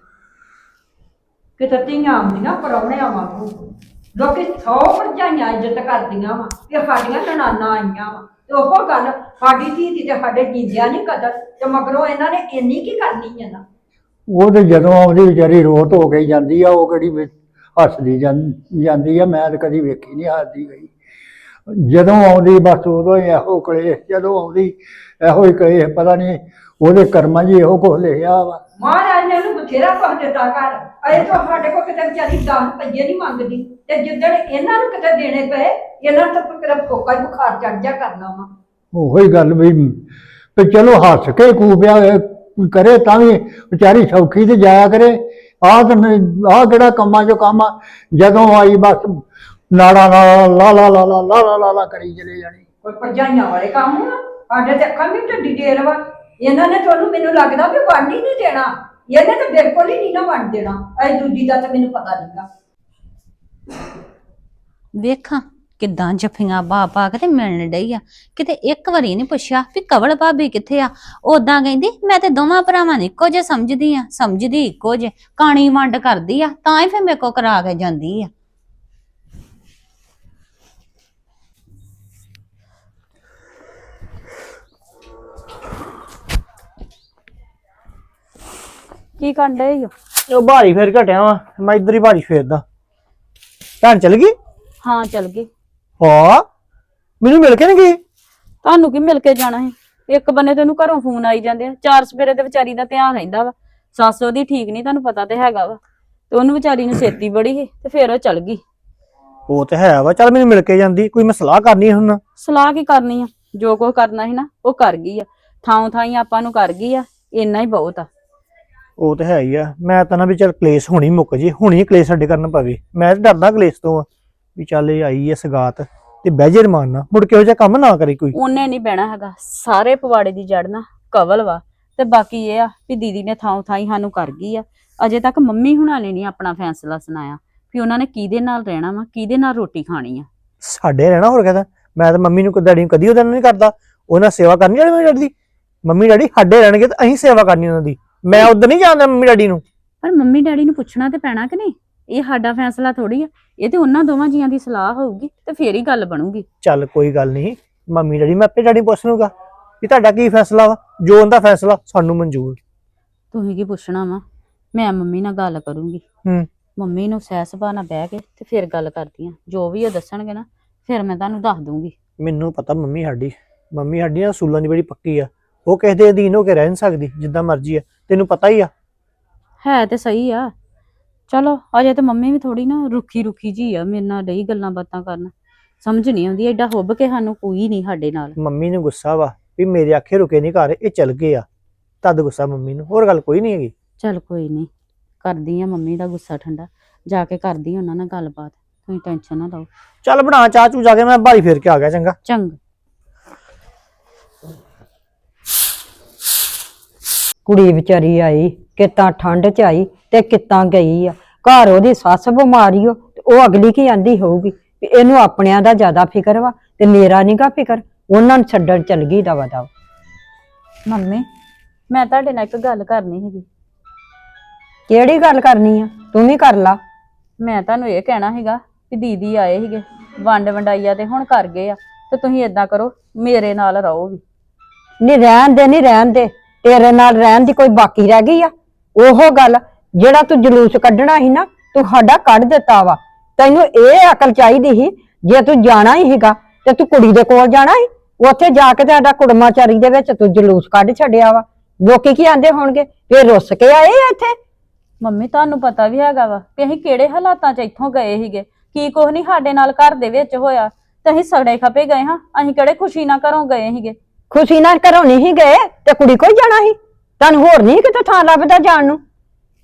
[SPEAKER 6] ਕਿਤੇ ਧੀਆਂ ਆਉਂਦੀਆਂ ਪਰੌਣਿਆਂ ਵਾਂਗੂ ਲੋਕੀ ਸੌ ਭਰਜਾਈਆਂ ਇੱਜ਼ਤ ਕਰਦੀਆਂ ਵਾ ਕਿ ਸਾਡੀਆਂ ਨਨਾਨਾ ਆਈਆਂ ਵਾ। ਤੇ ਉਹ ਗੱਲ ਸਾਡੀ ਧੀ ਦੀ ਤੇ ਸਾਡੇ ਜੀਂਦਿਆਂ ਨਹੀਂ ਕਦਰ। ਤੇ ਮਗਰੋਂ ਇਹਨਾਂ ਨੇ ਇੰਨੀ ਕੀ ਕਰਨੀ ਹੈ ਨਾ?
[SPEAKER 1] ਉਹ ਤੇ ਜਦੋਂ ਆਉਂਦੀ ਵਿਚਾਰੀ ਰੋਤ ਹੋ ਕੇ ਜਾਂਦੀ ਆ, ਉਹ ਕਿਹੜੀ ਵਿੱਚ ਹੱਸਦੀ ਜਾਂ- ਜਾਂਦੀ ਆ, ਮੈਂ ਤਾਂ ਕਦੀ ਵੇਖੀ ਨਹੀਂ ਹੱਸਦੀ ਗਈ। ਜਦੋਂ ਆਉਂਦੀ ਬਸ ਉਦੋਂ ਹੀ ਇਹੋ ਕਲੇਸ਼, ਜਦੋਂ ਆਉਂਦੀ ਇਹੋ ਹੀ ਕਲੇਸ਼, ਪਤਾ ਨਹੀਂ ਉਹਦੇ ਕਰਮਾਂ 'ਚ ਹੀ ਇਹੋ ਕੁਝ ਲਿਖਿਆ ਵਾ।
[SPEAKER 6] ਮਹਾਰਾਜ ਨੇ ਉਹਨੂੰ ਬਥੇਰਾ ਕੁਝ ਦਿੱਤਾ ਕਰ ਅਜੇ ਤਾਂ ਸਾਡੇ ਕੋਲ ਕਿਤੇ ਵਿਚਾਰੀ 10 ਰੁਪਈਏ ਨਹੀਂ ਮੰਗਦੀ। ਤੇ ਜਿੱਦਣ ਇਹਨਾਂ ਨੂੰ ਕਿਤੇ ਦੇਣੇ ਪਏ ਇਹਨਾਂ ਤਾਂ ਕਿਤੇ ਫੋਕਾ ਹੀ ਬੁਖਾਰ ਚੜ ਜਾ ਕਰਨਾ ਵਾ।
[SPEAKER 1] ਉਹੋ ਹੀ ਗੱਲ ਵੀ ਵੀ ਚਲੋ ਹੱਸ ਕੇ ਕੂਪਿਆ ਕਰੇ ਤਾਂ ਵੀ ਵਿਚਾਰੀ ਸੌਖੀ ਤੇ ਜਾਇਆ ਕਰੇ। ਆਹ ਤਾਂ ਆਹ ਕਿਹੜਾ ਕੰਮਾਂ 'ਚੋਂ ਕੰਮ ਆ? ਜਦੋਂ ਆਈ ਬਸ ਨਾੜਾ ਨਾਲ ਲਾ ਲਾ ਲਾ ਲਾ ਲਾ ਲਾ ਲਾ ਲਾ ਕਰੀ ਚਲੇ ਜਾਣੀ।
[SPEAKER 6] ਕੋਈ ਭਰਜਾਈਆਂ ਵਾਲੇ ਕੰਮ ਆ? ਸਾਡੇ ਤੇ ਅੱਖਾਂ ਵੀ ਢੱਡੀ ਵਾ। ਇਹਨਾਂ ਨੇ ਤੁਹਾਨੂੰ ਮੈਨੂੰ ਲੱਗਦਾ ਵੀ ਵੰਡ ਹੀ ਨਹੀਂ ਦੇਣਾ। ਇਹਨੇ ਤਾਂ ਬਿਲਕੁਲ ਹੀ ਨਹੀਂ ਨਾ ਵੰਡ ਦੇਣਾ। ਅਜੇ ਦੂਜੀ ਦਾ ਤਾਂ ਮੈਨੂੰ ਪਤਾ ਨਹੀਂਗਾ
[SPEAKER 9] ਵੇਖਾਂ ਕਿਦਾਂ ਜਫੀਆਂ ਪਾ ਪਾ ਕੇ ਤੇ ਮਿਲਣ ਡਈ ਆ। ਕਿਤੇ ਇੱਕ ਵਾਰੀ ਨਹੀਂ ਪੁੱਛਿਆ ਵੀ ਕਵਲ ਭਾਬੀ ਕਿੱਥੇ ਆ। ਉਦਾਂ ਕਹਿੰਦੀ, ਮੈਂ ਤੇ ਦੋਵਾਂ ਭਰਾਵਾਂ ਨੂੰ ਇੱਕੋ ਜੇ ਸਮਝਦੀ ਆ, ਸਮਝਦੀ ਇੱਕੋ ਜੇ ਕਾਣੀ ਵੰਡ ਕਰਦੀ ਆ, ਤਾਂ ਹੀ ਫੇ ਮੇਰੇ ਕੋ ਕਰਾ ਕੇ ਜਾਂਦੀ ਆ।
[SPEAKER 7] ਕੀ ਕਰਨ ਡਏ ਓ?
[SPEAKER 5] ਉਹ ਭਾਰੀ ਫੇਰ ਘਟਿਆ ਵਾ ਮੈਂ ਇੱਧਰ ਹੀ ਭਾਰੀ ਫੇਰਦਾ। ਭੈਣ ਚਲ ਗਈ?
[SPEAKER 7] ਹਾਂ ਚਲ ਗਏ
[SPEAKER 5] ਹਾਂ? ਮੈਨੂੰ ਮਿਲ ਕੇ ਨਹੀਂ ਗਈ?
[SPEAKER 7] ਤੁਹਾਨੂੰ ਕੀ ਮਿਲ ਕੇ ਜਾਣਾ ਹੈ ਇੱਕ ਬੰਨੇ ਤੈਨੂੰ ਘਰੋਂ ਫੋਨ ਆਈ ਜਾਂਦੇ ਆ। ਚਾਰ ਸਵੇਰੇ ਤੇ ਵਿਚਾਰੀ ਦਾ ਧਿਆਨ ਰਹਿੰਦਾ ਵਾ। ਸੱਸ ਉਹਦੀ ਠੀਕ ਨਹੀਂ ਤੁਹਾਨੂੰ ਪਤਾ ਤੇ ਹੈਗਾ ਵਾ। ਤੇ ਉਹਨੂੰ ਵਿਚਾਰੀ ਨੂੰ ਛੇਤੀ ਬੜੀ ਸੀ ਤੇ ਫਿਰ ਉਹ ਚਲ ਗਈ।
[SPEAKER 5] ਉਹ ਤੇ ਹੈ ਵਾ ਚੱਲ ਮੈਨੂੰ ਮਿਲ ਕੇ ਜਾਂਦੀ। ਕੋਈ ਮੈਂ ਸਲਾਹ ਕਰਨੀ ਹੁਣ
[SPEAKER 7] ਸਲਾਹ ਕੀ ਕਰਨੀ ਆ? ਜੋ ਕੁਝ ਕਰਨਾ ਸੀ ਨਾ ਉਹ ਕਰ ਗਈ ਆ। ਥਾਂ ਥਾਈ ਆਪਾਂ ਨੂੰ ਕਰ ਗਈ ਆ। ਇੰਨਾ ਹੀ ਬਹੁਤ ਆ।
[SPEAKER 5] ਉਹ ਤੇ ਹੈ ਹੀ ਆ। ਮੈਂ ਤਾਂ ਨਾ ਵੀ ਚੱਲ ਕਲੇਸ਼ ਹੋਣੀ ਮੁੱਕ ਜੇ ਹੁਣੀ ਕਲੇਸ਼ ਸਾਡੇ ਕਰਨ ਪਵੇ। ਮੈਂ ਤਾਂ ਡਰਦਾ ਕਲੇਸ਼ ਤੋਂ ਆ ਵੀ ਚੱਲ ਇਹ ਆਈ ਐ ਸਗਾਤ ਤੇ ਬਹਿ ਜੇ ਰਮਾਨ ਨਾਲ। ਮੁੜ ਕੇ ਉਹ ਜਿਹਾ ਕੰਮ ਨਾ ਕਰੇ ਕੋਈ।
[SPEAKER 7] ਉਹਨੇ ਨਹੀਂ ਬਹਿਣਾ ਹੈਗਾ। ਸਾਰੇ ਪਵਾੜੇ ਦੀ ਜੜ ਨਾ ਕਵਲ ਵਾ। ਤੇ ਬਾਕੀ ਇਹ ਆ ਵੀ ਦੀਦੀ ਨੇ ਥਾਂ ਥਾਈ ਸਾਨੂੰ ਕਰ ਗਈ ਆ। ਅਜੇ ਤੱਕ ਮੰਮੀ ਹੁਣਾਂ ਨੇ ਨਹੀਂ ਆਪਣਾ ਫੈਸਲਾ ਸੁਣਾਇਆ ਵੀ ਉਹਨਾਂ ਨੇ ਕਿਹਦੇ ਨਾਲ ਰਹਿਣਾ ਵਾ ਕਿਹਦੇ ਨਾਲ ਰੋਟੀ ਖਾਣੀ ਆ।
[SPEAKER 5] ਸਾਡੇ ਰਹਿਣਾ ਹੋਰ ਕਹਦਾ। ਮੈਂ ਤਾਂ ਮੰਮੀ ਨੂੰ ਡੈਡੀ ਨੂੰ ਕਦੀ ਉਹਦਾ ਨਹੀਂ ਕਰਦਾ। ਉਹਨਾਂ ਸੇਵਾ ਕਰਨੀ ਵਾਲੀ ਮੇਰੀ ਡੈਡੀ ਦੀ। ਮੰਮੀ ਡੈਡੀ ਸਾਡੇ ਰਹਿਣਗੇ ਤਾਂ ਅਸੀਂ ਸੇਵਾ ਕਰਨੀ ਉਹਨਾਂ ਦੀ। ਮੈਂ ਉਧਰ ਨਹੀਂ ਜਾਣਦਾ ਮੰਮੀ ਡੈਡੀ ਨੂੰ।
[SPEAKER 7] ਪਰ ਮੰਮੀ ਡੈਡੀ ਨੂੰ ਪੁੱਛਣਾ ਤੇ ਪੈਣਾ ਕਿ ਨਹੀਂ? ਇਹ ਸਾਡਾ ਫੈਸਲਾ ਥੋੜੀ ਆ। ਇਹ ਤੇ ਉਹਨਾਂ ਦੋਵਾਂ ਜੀਆਂ ਦੀ ਸਲਾਹ ਹੋਊਗੀ ਤੇ ਫੇਰ ਹੀ ਗੱਲ ਬਣੂਗੀ।
[SPEAKER 5] ਚੱਲ ਕੋਈ ਗੱਲ ਨਹੀਂ ਮੰਮੀ ਡੈਡੀ ਮੈਂ ਆਪੇ ਡੈਡੀ ਪੁੱਛ ਲੂੰਗਾ ਵੀ ਤੁਹਾਡਾ ਕੀ ਫੈਸਲਾ ਵਾ? ਜੋ ਉਹਦਾ ਫੈਸਲਾ ਸਾਨੂੰ ਮਨਜ਼ੂਰ।
[SPEAKER 7] ਤੁਸੀਂ ਕੀ ਪੁੱਛਣਾ ਵਾ? ਮੈਂ ਮੰਮੀ ਨਾਲ ਗੱਲ ਕਰੂੰਗੀ।
[SPEAKER 5] ਹੂੰ।
[SPEAKER 7] ਮੰਮੀ ਨੂੰ ਸਹਿ ਸੁਭਾਅ ਨਾਲ ਬਹਿ ਕੇ ਤੇ ਫਿਰ ਗੱਲ ਕਰਦੀ ਆ। ਜੋ ਵੀ ਉਹ ਦੱਸਣਗੇ ਨਾ ਫਿਰ ਮੈਂ ਤੁਹਾਨੂੰ ਦੱਸ ਦੂੰਗੀ
[SPEAKER 5] ਮੈਨੂੰ ਪਤਾ ਮੰਮੀ ਸਾਡੀ। ਮੰਮੀ ਸਾਡੀ ਅਸੂਲਾਂ ਦੀ ਬੜੀ ਪੱਕੀ ਆ। ਉਹ ਕਿਸੇ ਦੇ ਅਧੀਨ ਹੋ ਕੇ ਰਹਿ ਨਹੀਂ ਸਕਦੀ ਜਿੱਦਾਂ ਮਰਜ਼ੀ ਆ। ਤੈਨੂੰ ਪਤਾ ਹੀ ਆ।
[SPEAKER 7] ਹੈ ਤੇ ਸਹੀ ਆ। ਚਲੋ ਅਜੇ ਤੇ ਮੰਮੀ ਵੀ ਥੋੜੀ ਨਾ ਰੁੱਖੀ ਰੁੱਖੀ ਜੀ ਆ ਮੇਰੇ ਨਾਲ ਡਈ ਗੱਲਾਂ ਬਾਤਾਂ ਕਰਨ। ਸਮਝ ਨਹੀਂ ਆਉਂਦੀ ਐਡਾ ਹੁੱਬ ਕੇ ਸਾਨੂੰ ਕੋਈ ਨਹੀਂ ਸਾਡੇ ਨਾਲ।
[SPEAKER 5] ਮੰਮੀ ਨੂੰ ਗੁੱਸਾ ਵਾ ਵੀ ਮੇਰੇ ਆਖੇ ਰੁਕੇ ਨਹੀਂ ਘਰ ਇਹ ਚਲ ਗਏ ਆ। ਤਦ ਗੁੱਸਾ ਮੰਮੀ ਨੂੰ ਹੋਰ ਗੱਲ ਕੋਈ ਨਹੀਂ ਹੈਗੀ।
[SPEAKER 7] ਚਲ ਕੋਈ ਨਹੀਂ ਕਰਦੀ ਆ ਮੰਮੀ ਦਾ ਗੁੱਸਾ ਠੰਡਾ। ਜਾ ਕੇ ਕਰਦੀ ਉਹਨਾਂ ਨਾਲ ਗੱਲਬਾਤ ਤੁਸੀਂ ਟੈਨਸ਼ਨ ਨਾ ਲਓ।
[SPEAKER 5] ਚੱਲ ਬਣਾ ਚਾਹ ਚੂ ਜਾ ਕੇ ਮੈਂ ਬਾਰੀ ਫੇਰ ਕੇ ਆ ਗਿਆ ਚੰਗਾ।
[SPEAKER 7] ਚੰਗਾ।
[SPEAKER 6] ਕੁੜੀ ਵਿਚਾਰੀ ਆਈ ਕਿਤਾ ਠੰਡ ਚ ਆਈ ਤੇ ਕਿਤਾ ਗਈ ਆ। ਘਰ ਉਹਦੀ ਸੱਸ ਬਿਮਾਰੀ ਓ ਤੇ ਉਹ ਅਗਲੀ ਕੀ ਆਂਦੀ ਹੋਊਗੀ ਵੀ ਇਹਨੂੰ ਆਪਣਿਆਂ ਦਾ ਜ਼ਿਆਦਾ ਫਿਕਰ ਵਾ ਤੇ ਮੇਰਾ ਨੀ ਗਾ ਫਿਕਰ ਉਹਨਾਂ ਨੂੰ ਛੱਡਣ ਚਲ ਗਈ ਦਵਾ ਦਵ।
[SPEAKER 7] ਮੰਮੀ ਮੈਂ ਤੁਹਾਡੇ ਨਾਲ ਇੱਕ ਗੱਲ ਕਰਨੀ ਹੈਗੀ
[SPEAKER 6] ਕਿਹੜੀ ਗੱਲ ਕਰਨੀ ਆ? ਤੂੰ ਵੀ ਕਰ ਲਾ।
[SPEAKER 7] ਮੈਂ ਤੁਹਾਨੂੰ ਇਹ ਕਹਿਣਾ ਹੈਗਾ ਕਿ ਦੀਦੀ ਆਏ ਸੀਗੇ ਵੰਡ ਵੰਡਾਈਆ ਤੇ ਹੁਣ ਕਰ ਗਏ ਆ ਤੇ ਤੁਸੀਂ ਇਦਾਂ ਕਰੋ ਮੇਰੇ ਨਾਲ ਰਹੋ ਵੀ।
[SPEAKER 6] ਨਹੀਂ ਰਹਿਣ ਦੇ ਨਹੀਂ ਰਹਿਣ ਦੇ। ਤੇਰੇ ਨਾਲ ਰਹਿਣ ਦੀ ਕੋਈ ਬਾਕੀ ਰਹਿ ਗਈ ਆ। ਉਹ ਗੱਲ, ਜਿਹੜਾ ਤੂੰ ਜਲੂਸ ਕੱਢਣਾ ਸੀ ਨਾ, ਤੂੰ ਸਾਡਾ ਕੱਢ ਦਿੱਤਾ ਵਾ। ਤੈਨੂੰ ਇਹ ਅਕਲ ਚਾਹੀਦੀ ਸੀ, ਜੇ ਤੂੰ ਜਾਣਾ ਹੀ ਹੈਗਾ ਤੇ ਤੂੰ ਕੁੜੀ ਦੇ ਕੋਲ ਜਾਣਾ ਸੀ, ਉੱਥੇ ਜਾ ਕੇ ਤੇ ਕੁੜਮਾਚਾਰੀ ਦੇ ਵਿੱਚ ਤੂੰ ਜਲੂਸ ਕੱਢ ਛੱਡਿਆ ਵਾ। ਲੋਕੀ ਕੀ ਆਂਦੇ ਹੋਣਗੇ? ਫੇਰ ਰੁੱਸ ਕੇ ਆਏ ਆ ਇੱਥੇ?
[SPEAKER 7] ਮੰਮੀ, ਤੁਹਾਨੂੰ ਪਤਾ ਵੀ ਹੈਗਾ ਵਾ ਕਿ ਅਸੀਂ ਕਿਹੜੇ ਹਾਲਾਤਾਂ 'ਚ ਇੱਥੋਂ ਗਏ ਸੀਗੇ। ਕੀ ਕੁਝ ਨਹੀਂ ਸਾਡੇ ਨਾਲ ਘਰ ਦੇ ਵਿੱਚ ਹੋਇਆ। ਤੇ ਅਸੀਂ ਸੜੇ ਖਪੇ ਗਏ ਹਾਂ। ਅਸੀਂ ਕਿਹੜੇ ਖੁਸ਼ੀ ਨਾਲ ਘਰੋਂ ਗਏ ਸੀਗੇ।
[SPEAKER 6] ਖੁਸ਼ੀ ਨਾਲ ਘਰੋਂ ਨਹੀਂ ਗਏ ਤੇ ਕੁੜੀ ਕੋਈ ਜਾਣਾ ਸੀ। ਤੁਹਾਨੂੰ ਹੋਰ ਨਹੀਂ ਕਿਤੇ ਥਾਂ ਲੱਭਦਾ ਜਾਣ ਨੂੰ।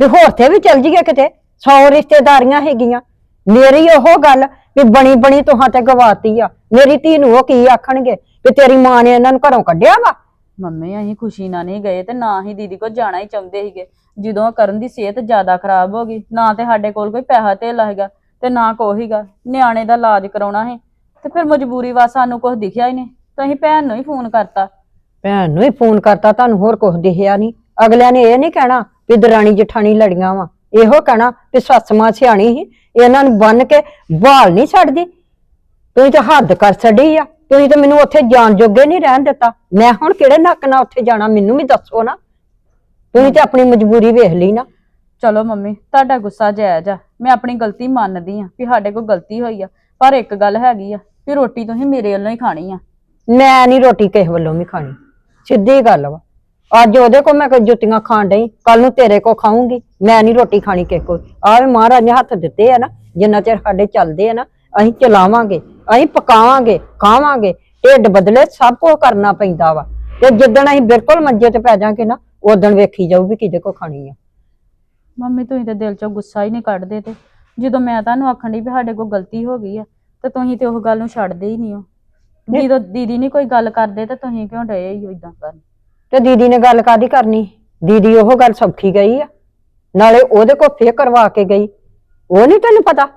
[SPEAKER 6] ਤੇ ਹੋਰ ਤੇ ਵੀ ਚੱਲ ਜੀਏ ਕਿਤੇ। ਸੌ ਰਿਸ਼ਤੇਦਾਰੀਆਂ ਹੈਗੀਆਂ। ਮੇਰੀ ਉਹ ਗੱਲ ਵੀ ਬਣੀ ਬਣੀ ਤੁਹਾਂ ਤੇ ਗਵਾਤੀ ਆ। ਮੇਰੀ ਧੀ ਨੂੰ ਉਹ ਕੀ ਆਖਣਗੇ ਵੀ ਤੇਰੀ ਮਾਂ ਨੇ ਇਹਨਾਂ ਨੂੰ ਘਰੋਂ ਕੱਢਿਆ ਵਾ?
[SPEAKER 7] ਮੰਮੀ, ਅਸੀਂ ਖੁਸ਼ੀ ਨਾਲ ਨਹੀਂ ਗਏ ਤੇ ਨਾ ਹੀ ਦੀਦੀ ਕੋਲ ਜਾਣਾ ਹੀ ਚਾਹੁੰਦੇ ਸੀਗੇ। ਜਦੋਂ ਕਰਨ ਦੀ ਸਿਹਤ ਜ਼ਿਆਦਾ ਖਰਾਬ ਹੋ ਗਈ, ਨਾ ਤੇ ਸਾਡੇ ਕੋਲ ਕੋਈ ਪੈਸਾ ਧੇਲਾ ਹੈਗਾ ਤੇ ਨਾ ਕੋਹੀਗਾ ਨਿਆਣੇ ਦਾ ਇਲਾਜ ਕਰਾਉਣਾ ਹੈ ਤੇ ਫਿਰ ਮਜਬੂਰੀ ਵਾ ਸਾਨੂੰ ਕੁਝ ਦਿਖਿਆ ਹੀ ਨਹੀਂ। ਤਾਂ ਅਸੀਂ ਭੈਣ ਨੂੰ ਹੀ ਫੋਨ ਕਰਤਾ।
[SPEAKER 6] ਭੈਣ ਨੂੰ ਹੀ ਫੋਨ ਕਰਤਾ ਤੁਹਾਨੂੰ ਹੋਰ ਕੁਝ ਦਿਖਿਆ ਨਹੀਂ। ਅਗਲਿਆਂ ਨੇ ਇਹ ਨਹੀਂ ਕਹਿਣਾ ਵੀ ਦਰਾਣੀ ਜਠਾਣੀ ਲੜੀਆਂ ਵਾ। ਇਹੋ ਕਹਿਣਾ ਵੀ ਸੱਸ ਮਾਂ ਸਿਆਣੀ ਸੀ ਇਹਨਾਂ ਨੂੰ ਬੰਨ ਕੇ ਬਾਲ ਨਹੀਂ ਛੱਡਦੀ। ਤੁਸੀਂ ਤਾਂ ਹੱਦ ਕਰ ਛੱਡੀ ਆ। ਤੁਸੀਂ ਤਾਂ ਮੈਨੂੰ ਉੱਥੇ ਜਾਣ ਜੋਗੇ ਨਹੀਂ ਰਹਿਣ ਦਿੱਤਾ। ਮੈਂ ਹੁਣ ਕਿਹੜੇ ਨੱਕ ਨਾਲ ਉੱਥੇ ਜਾਣਾ ਮੈਨੂੰ ਵੀ ਦੱਸੋ ਨਾ। ਤੁਸੀਂ ਤੇ ਆਪਣੀ ਮਜਬੂਰੀ ਵੇਖ ਲਈ ਨਾ।
[SPEAKER 7] ਚਲੋ ਮੰਮੀ ਤੁਹਾਡਾ ਗੁੱਸਾ ਜਾਇਜ਼ ਆ। ਮੈਂ ਆਪਣੀ ਗਲਤੀ ਮੰਨਦੀ ਆ ਵੀ ਸਾਡੇ ਕੋਲ ਗਲਤੀ ਹੋਈ ਆ ਪਰ ਇੱਕ ਗੱਲ ਹੈਗੀ ਆ ਵੀ ਰੋਟੀ ਤੁਸੀਂ ਮੇਰੇ ਵੱਲੋਂ ਹੀ ਖਾਣੀ ਆ।
[SPEAKER 6] ਮੈਂ ਨਹੀਂ ਰੋਟੀ ਕਿਸੇ ਵੱਲੋਂ ਵੀ ਖਾਣੀ। ਸਿੱਧੀ ਗੱਲ ਵਾ। ਅੱਜ ਉਹਦੇ ਕੋ ਮੈਂ ਕੋਈ ਜੁੱਤੀਆਂ ਖਾਣ ਡਈ। ਕੱਲ ਨੂੰ ਤੇਰੇ ਕੋ ਖਾਊਂਗੀ। ਮੈਂ ਨਹੀਂ ਰੋਟੀ ਖਾਣੀ ਕਿਸੇ ਕੋ ਆਵੇ ਮਹਾਰਾਜ ਨੇ ਹੱਥ ਦਿੱਤੇ ਆ ਨਾ। ਜਿੰਨਾ ਚਿਰ ਸਾਡੇ ਚੱਲਦੇ ਆ ਨਾ, ਅਸੀਂ ਚਲਾਵਾਂਗੇ, ਅਸੀਂ ਪਕਾਵਾਂਗੇ, ਖਾਵਾਂਗੇ। ਢਿੱਡ ਬਦਲੇ ਸਭ ਕੁਝ ਕਰਨਾ ਪੈਂਦਾ ਵਾ। ਤੇ ਜਿੱਦਣ ਅਸੀਂ ਬਿਲਕੁਲ ਮੰਜੇ ਤੇ ਪੈ ਜਾਾਂਗੇ ਨਾ ਉਦੋਂ ਵੇਖੀ ਜਾਊ ਵੀ ਕਿਹਦੇ ਕੋ ਖਾਣੀ ਆ।
[SPEAKER 7] ਮੰਮੀ, ਤੁਸੀਂ ਤਾਂ ਦਿਲ ਚੋਂ ਗੁੱਸਾ ਹੀ ਨਹੀਂ ਕੱਢਦੇ ਤੇ। ਜਦੋਂ ਮੈਂ ਤੁਹਾਨੂੰ ਆਖਣ ਦੀ ਵੀ ਸਾਡੇ ਕੋਲ ਗਲਤੀ ਹੋ ਗਈ ਆ, ਤੇ ਤੁਸੀਂ ਤੇ ਉਹ ਗੱਲ ਨੂੰ ਛੱਡਦੇ ਹੀ ਨਹੀਂ ਹੋ। ਜਦੋਂ ਦੀਦੀ ਨਹੀਂ ਕੋਈ ਗੱਲ ਕਰਦੇ ਤੇ ਤੁਸੀਂ ਕਿਉਂ ਡਏ ਹੀ ਇਦਾਂ ਕਰਨ?
[SPEAKER 6] ਤੇ ਦੀਦੀ ਨੇ ਗੱਲ ਕਾਦੀ ਕਰਨੀ? ਦੀਦੀ ਉਹ ਗੱਲ ਸੌਖੀ ਗਈ ਆ। ਨਾਲੇ ਉਹਦੇ ਕੋ ਫੇਰ ਕਰਵਾ ਕੇ ਗਈ। ਉਹ ਨਹੀਂ ਤੈਨੂੰ ਪਤਾ?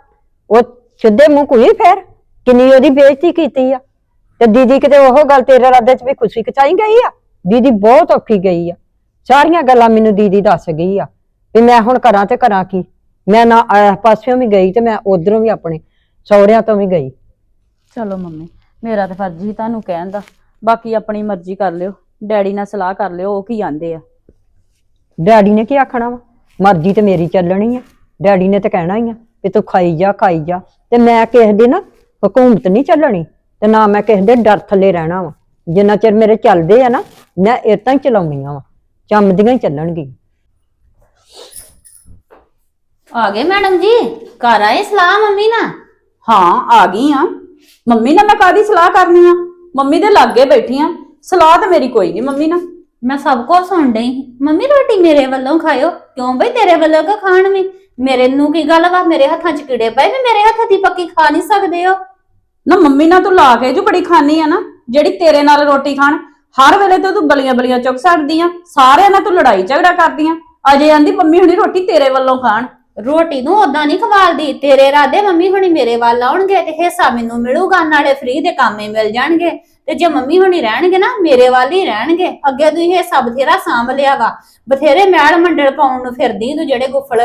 [SPEAKER 6] ਉਹ ਸਿੱਧੇ ਮੂੰਹ ਕੋਈ ਫੇਰ? ਕਿੰਨੀ ਉਹਦੀ ਬੇਇੱਜ਼ਤੀ ਕੀਤੀ ਆ। ਤੇ ਦੀਦੀ ਕਿਤੇ ਉਹ ਗੱਲ ਤੇਰੇ ਰੱਦੇ ਚ ਵੀ ਖੁਸ਼ੀ ਕਚਾਈ ਗਈ ਆ? ਦੀਦੀ ਬਹੁਤ ਔਖੀ ਗਈ ਆ। ਸਾਰੀਆਂ ਗੱਲਾਂ ਮੈਨੂੰ ਦੀਦੀ ਦੱਸ ਗਈ ਆ ਵੀ ਮੈਂ ਹੁਣ ਕਰਾਂ ਤੇ ਕਰਾਂ ਕੀ? ਮੈਂ ਨਾ ਇਸ ਪਾਸਿਓਂ ਵੀ ਗਈ ਤੇ ਮੈਂ ਉਧਰੋਂ ਵੀ ਆਪਣੇ ਸਹੁਰਿਆਂ ਤੋਂ ਵੀ ਗਈ।
[SPEAKER 7] ਚਲੋ ਮੰਮੀ। ਮੇਰਾ ਤਾਂ ਫਰਜ਼ ਹੀ ਤੁਹਾਨੂੰ ਕਹਿਣ ਦਾ। ਬਾਕੀ ਆਪਣੀ ਮਰਜ਼ੀ ਕਰ ਲਿਓ। ਡੈਡੀ ਨਾਲ ਸਲਾਹ ਕਰ ਲਿਓ ਉਹ ਕੀ ਆਂਦੇ ਆ।
[SPEAKER 6] ਡੈਡੀ ਨੇ ਕੀ ਆਖਣਾ ਵਾ? ਮਰਜ਼ੀ ਤੇ ਮੇਰੀ ਚੱਲਣੀ ਆ। ਡੈਡੀ ਨੇ ਤੇ ਕਹਿਣਾ ਹੀ ਆ ਵੀ ਤੂੰ ਖਾਈ ਜਾ ਖਾਈ ਜਾ। ਤੇ ਮੈਂ ਕਿਸੇ ਦੇ ਨਾ ਹਕੂਮਤ ਨਹੀਂ ਚੱਲਣੀ ਤੇ ਨਾ ਮੈਂ ਕਿਸੇ ਦੇ ਡਰ ਥੱਲੇ ਰਹਿਣਾ ਵਾ। ਜਿੰਨਾ ਚਿਰ ਮੇਰੇ ਚੱਲਦੇ ਆ ਨਾ ਮੈਂ ਇਤਾਂ ਹੀ ਚਲਾਉਣੀਆਂ ਵਾ। ਚੰਮਦੀਆਂ ਹੀ ਚੱਲਣਗੀਆਂ।
[SPEAKER 3] ਆ ਗਏ ਮੈਡਮ ਜੀ? ਘਰ ਆਏ ਸਲਾਹ ਮੰਮੀ ਨਾ
[SPEAKER 7] ਹਾਂ ਆ ਗਈ ਆ। ਮੰਮੀ ਨਾਲ ਮੈਂ ਕਾਦੀ ਸਲਾਹ ਕਰਨੀ ਆ? ਮੰਮੀ ਦੇ ਲਾਗੇ ਬੈਠੀ ਆ ਸਲਾਹ ਤਾਂ ਮੇਰੀ ਕੋਈ ਨਹੀਂ ਮੰਮੀ ਨਾਲ।
[SPEAKER 3] ਮੈਂ ਸਭ ਕੁਝ ਸੁਣ ਡਈ। ਮੰਮੀ ਰੋਟੀ ਮੇਰੇ ਵੱਲੋਂ ਖਾਇਓ। ਕਿਉਂ ਬਈ ਤੇਰੇ ਵੱਲੋਂ ਕਾ ਖਾਣ ਵੀ? ਮੇਰੇ ਨੂੰ ਕੀ ਗੱਲ ਵਾ? ਮੇਰੇ ਹੱਥਾਂ 'ਚ ਕੀੜੇ ਪਏ ਵੀ ਮੇਰੇ ਹੱਥ ਦੀ ਪੱਕੀ ਖਾ ਨਹੀਂ ਸਕਦੇ ਹੋ
[SPEAKER 7] ਨਾ ਮੰਮੀ ਨਾਲ ਤੂੰ ਲਾ ਕੇ ਜੋ ਬੜੀ ਖਾਨੀ ਆ ਨਾ ਜਿਹੜੀ ਤੇਰੇ ਨਾਲ ਰੋਟੀ ਖਾਣ ਹਰ ਵੇਲੇ ਤੇ ਤੂੰ ਬਲੀਆਂ ਬਲੀਆਂ ਚੁੱਕ ਸਕਦੀ ਆ। ਸਾਰਿਆਂ ਨਾਲ ਤੂੰ ਲੜਾਈ ਝਗੜਾ ਕਰਦੀ ਆ। ਅਜੇ ਆਂਦੀ ਮੰਮੀ ਹੁਣੀ ਰੋਟੀ ਤੇਰੇ ਵੱਲੋਂ ਖਾਣ।
[SPEAKER 3] ਰੋਟੀ ਨੂੰ ਉਦਾਂ ਨਹੀਂ ਖਵਾਲਦੀ। ਤੇਰੇ ਇਰਾਦੇ ਮੰਮੀ ਹੁਣੀ ਮੇਰੇ ਵੱਲ ਆਉਣਗੇ ਤੇ ਹਿੱਸਾ ਮੈਨੂੰ ਮਿਲੂਗਾ, ਨਾਲੇ ਫ੍ਰੀ ਦੇ ਕੰਮੇ ਮਿਲ ਜਾਣਗੇ। ਤੇ ਜੇ ਮੰਮੀ ਹੁਣੀ ਰਹਿਣਗੇ ਨਾ, ਮੇਰੇ ਵੱਲ ਹੀ ਰਹਿਣਗੇ। ਅੱਗੇ ਤੂੰ ਹਿੱਸਾ ਬਥੇਰਾ ਸਾਂਭ ਲਿਆ ਵਾ। ਬਥੇਰੇ ਮੈਲ ਮੰਡਲ ਪਾਉਣ ਨੂੰ ਫਿਰਦੀ, ਤੂੰ ਜਿਹੜੇ ਗੁੱਫਲ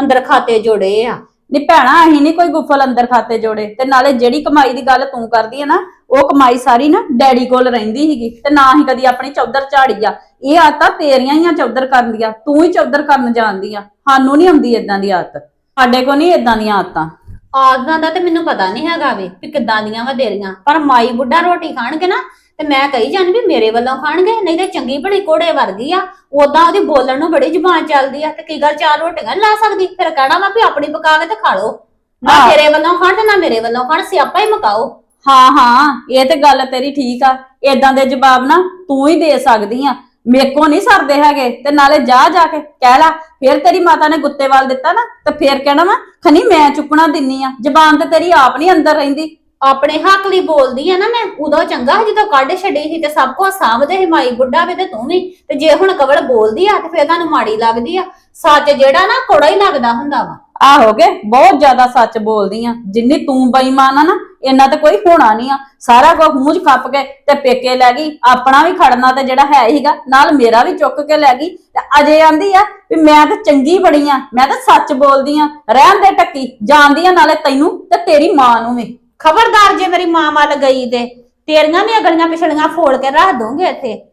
[SPEAKER 3] ਅੰਦਰ ਖਾਤੇ ਜੋੜੇ ਆ।
[SPEAKER 7] ਨੀ ਭੈਣਾ, ਅਸੀਂ ਨਹੀਂ ਕੋਈ ਗੁਫਲ ਅੰਦਰ ਖਾਤੇ ਜੋੜੇ। ਤੇ ਨਾਲੇ ਜਿਹੜੀ ਕਮਾਈ ਦੀ ਗੱਲ ਤੂੰ ਕਰਦੀ ਹੈ ਨਾ, ਉਹ ਕਮਾਈ ਸਾਰੀ ਨਾ ਡੈਡੀ ਕੋਲ ਰਹਿੰਦੀ ਸੀਗੀ, ਤੇ ਨਾ ਹੀ ਕਦੀ ਆਪਣੀ ਚੌਧਰ ਝਾੜੀ ਆ। ਇਹ ਆਦਤਾਂ ਤੇਰੀਆਂ ਹੀ ਆ ਚੌਧਰ ਕਰਨ ਦੀਆਂ, ਤੂੰ ਹੀ ਚੌਧਰ ਕਰਨ ਜਾਣਦੀ ਆ। ਸਾਨੂੰ ਨਹੀਂ ਆਉਂਦੀ ਇਦਾਂ ਦੀ ਆਦਤ। ਸਾਡੇ ਕੋ ਨਹੀਂ ਇਦਾਂ ਦੀਆਂ ਆਦਤਾਂ।
[SPEAKER 3] ਆਦਤਾਂ ਦਾ ਤੇ ਮੈਨੂੰ ਪਤਾ ਨਹੀਂ ਹੈਗਾ ਵੇ ਵੀ ਕਿੱਦਾਂ ਦੀਆਂ ਵਾ ਤੇਰੀਆਂ। ਪਰ ਮਾਈ ਬੁੱਢਾ ਰੋਟੀ ਖਾਣਗੇ ਨਾ ਤੇ ਮੈਂ ਕਹੀ ਜਾਣ ਵੀ ਮੇਰੇ ਵੱਲੋਂ ਖਾਣਗੇ ਨਹੀਂ ਤੇ ਚੰਗੀ ਭਲੀ ਕੋੜੇ ਵਰਗੀ ਆ। ਉਦਾਂ ਉਹਦੀ ਬੋਲਣ ਨੂੰ ਬੜੀ ਜ਼ੁਬਾਨ ਚੱਲਦੀ ਆ ਤੇ ਕੀ ਗੱਲ ਚਾਰ ਰੋਟੀਆਂ ਨੀ ਲਾ ਸਕਦੀ? ਫਿਰ ਕਹਿਣਾ ਵਾ ਵੀ ਆਪਣੀ ਪਕਾ ਕੇ ਤੇ ਖਾ ਲਓ। ਨਾ
[SPEAKER 7] ਆਹ।
[SPEAKER 3] ਤੇਰੇ ਵੱਲੋਂ ਖਾਣ ਤੇ ਨਾ ਮੇਰੇ ਵੱਲੋਂ ਖਾਣ ਸਿਆਪਾ ਹੀ ਮਕਾਓ।
[SPEAKER 7] ਹਾਂ ਹਾਂ ਇਹ ਤੇ ਗੱਲ ਤੇਰੀ ਠੀਕ ਆ। ਇਦਾਂ ਦੇ ਜਵਾਬ ਨਾ ਤੂੰ ਹੀ ਦੇ ਸਕਦੀ ਆ। ਮੇਰੇ ਕੋ ਨਹੀਂ ਸਰਦੇ ਹੈਗੇ ਤੇ ਨਾਲੇ ਜਾ ਜਾ ਕੇ ਕਹਿ ਲੈ। ਫਿਰ ਤੇਰੀ ਮਾਤਾ ਨੇ ਗੁੱਤੇ ਵਾਲ ਦਿੱਤਾ ਨਾ ਤੇ ਫਿਰ ਕਹਿਣਾ ਵਾ ਖਨੀ ਮੈਂ ਚੁੱਕਣਾ ਦਿੰਨੀ ਆ। ਜ਼ਬਾਨ ਤੇ ਤੇਰੀ ਆਪ ਨਹੀਂ ਅੰਦਰ ਰਹਿੰਦੀ।
[SPEAKER 3] ਆਪਣੇ ਹੱਕ ਲਈ ਬੋਲਦੀ ਆ ਨਾ ਮੈਂ, ਉਦੋਂ ਚੰਗਾ ਸੀ, ਜਦੋਂ ਕੱਢ ਛੱਡੀ ਸੀ ਤੇ ਸਭ ਕੁਝ ਸਾਂਭਦੇ ਸੀ ਮਾਈ ਬੁੱਢਾ ਵੀ ਤੇ ਤੂੰ ਵੀ। ਤੇ ਜੇ ਹੁਣ ਕਵਲ ਬੋਲਦੀ ਆ, ਤੇ ਫਿਰ ਤੁਹਾਨੂੰ ਮਾੜੀ ਲੱਗਦੀ ਆ। ਸੱਚ ਜਿਹੜਾ ਨਾ, ਕੋੜਾ ਹੀ ਲੱਗਦਾ ਹੁੰਦਾ ਵਾ।
[SPEAKER 7] ਆਹੋ ਬਹੁਤ ਜ਼ਿਆਦਾ ਸੱਚ ਬੋਲਦੀ ਆ। ਜਿੰਨੀ ਤੂੰ ਬੇਈਮਾਨ ਆ ਨਾ, ਇੰਨਾ ਤੇ ਕੋਈ ਹੋਣਾ ਨਹੀਂ ਆ। ਸਾਰਾ ਕੁਝ ਮੂੰਹ 'ਚ ਖੱਪ ਕੇ ਤੇ ਪੇਕੇ ਲੈ ਗਈ। ਆਪਣਾ ਵੀ ਖੜਨਾ ਤੇ ਜਿਹੜਾ ਹੈ ਹੀਗਾ ਨਾਲ ਮੇਰਾ ਵੀ ਚੁੱਕ ਕੇ ਲੈ ਗਈ। ਤੇ ਅਜੇ ਆਂਦੀ ਆ ਵੀ ਮੈਂ ਤਾਂ ਚੰਗੀ ਬਣੀ ਆ, ਮੈਂ ਤਾਂ ਸੱਚ ਬੋਲਦੀ ਆ। ਰਹਿਣ ਦੇ ਟੱਕੀ, ਜਾਣਦੀ ਆ ਨਾਲੇ ਤੈਨੂੰ ਤੇ ਤੇਰੀ ਮਾਂ ਨੂੰ ਵੀ।
[SPEAKER 3] ਖਬਰਦਾਰ ਜੇ ਮੇਰੀ ਮਾਂ ਮੱਲ ਗਈ ਤੇ ਤੇਰੀਆਂ ਵੀ ਅਗਲੀਆਂ ਪਿਛਲੀਆਂ ਫੋੜ ਕੇ ਰੱਖ ਦੋਗੇ ਇੱਥੇ?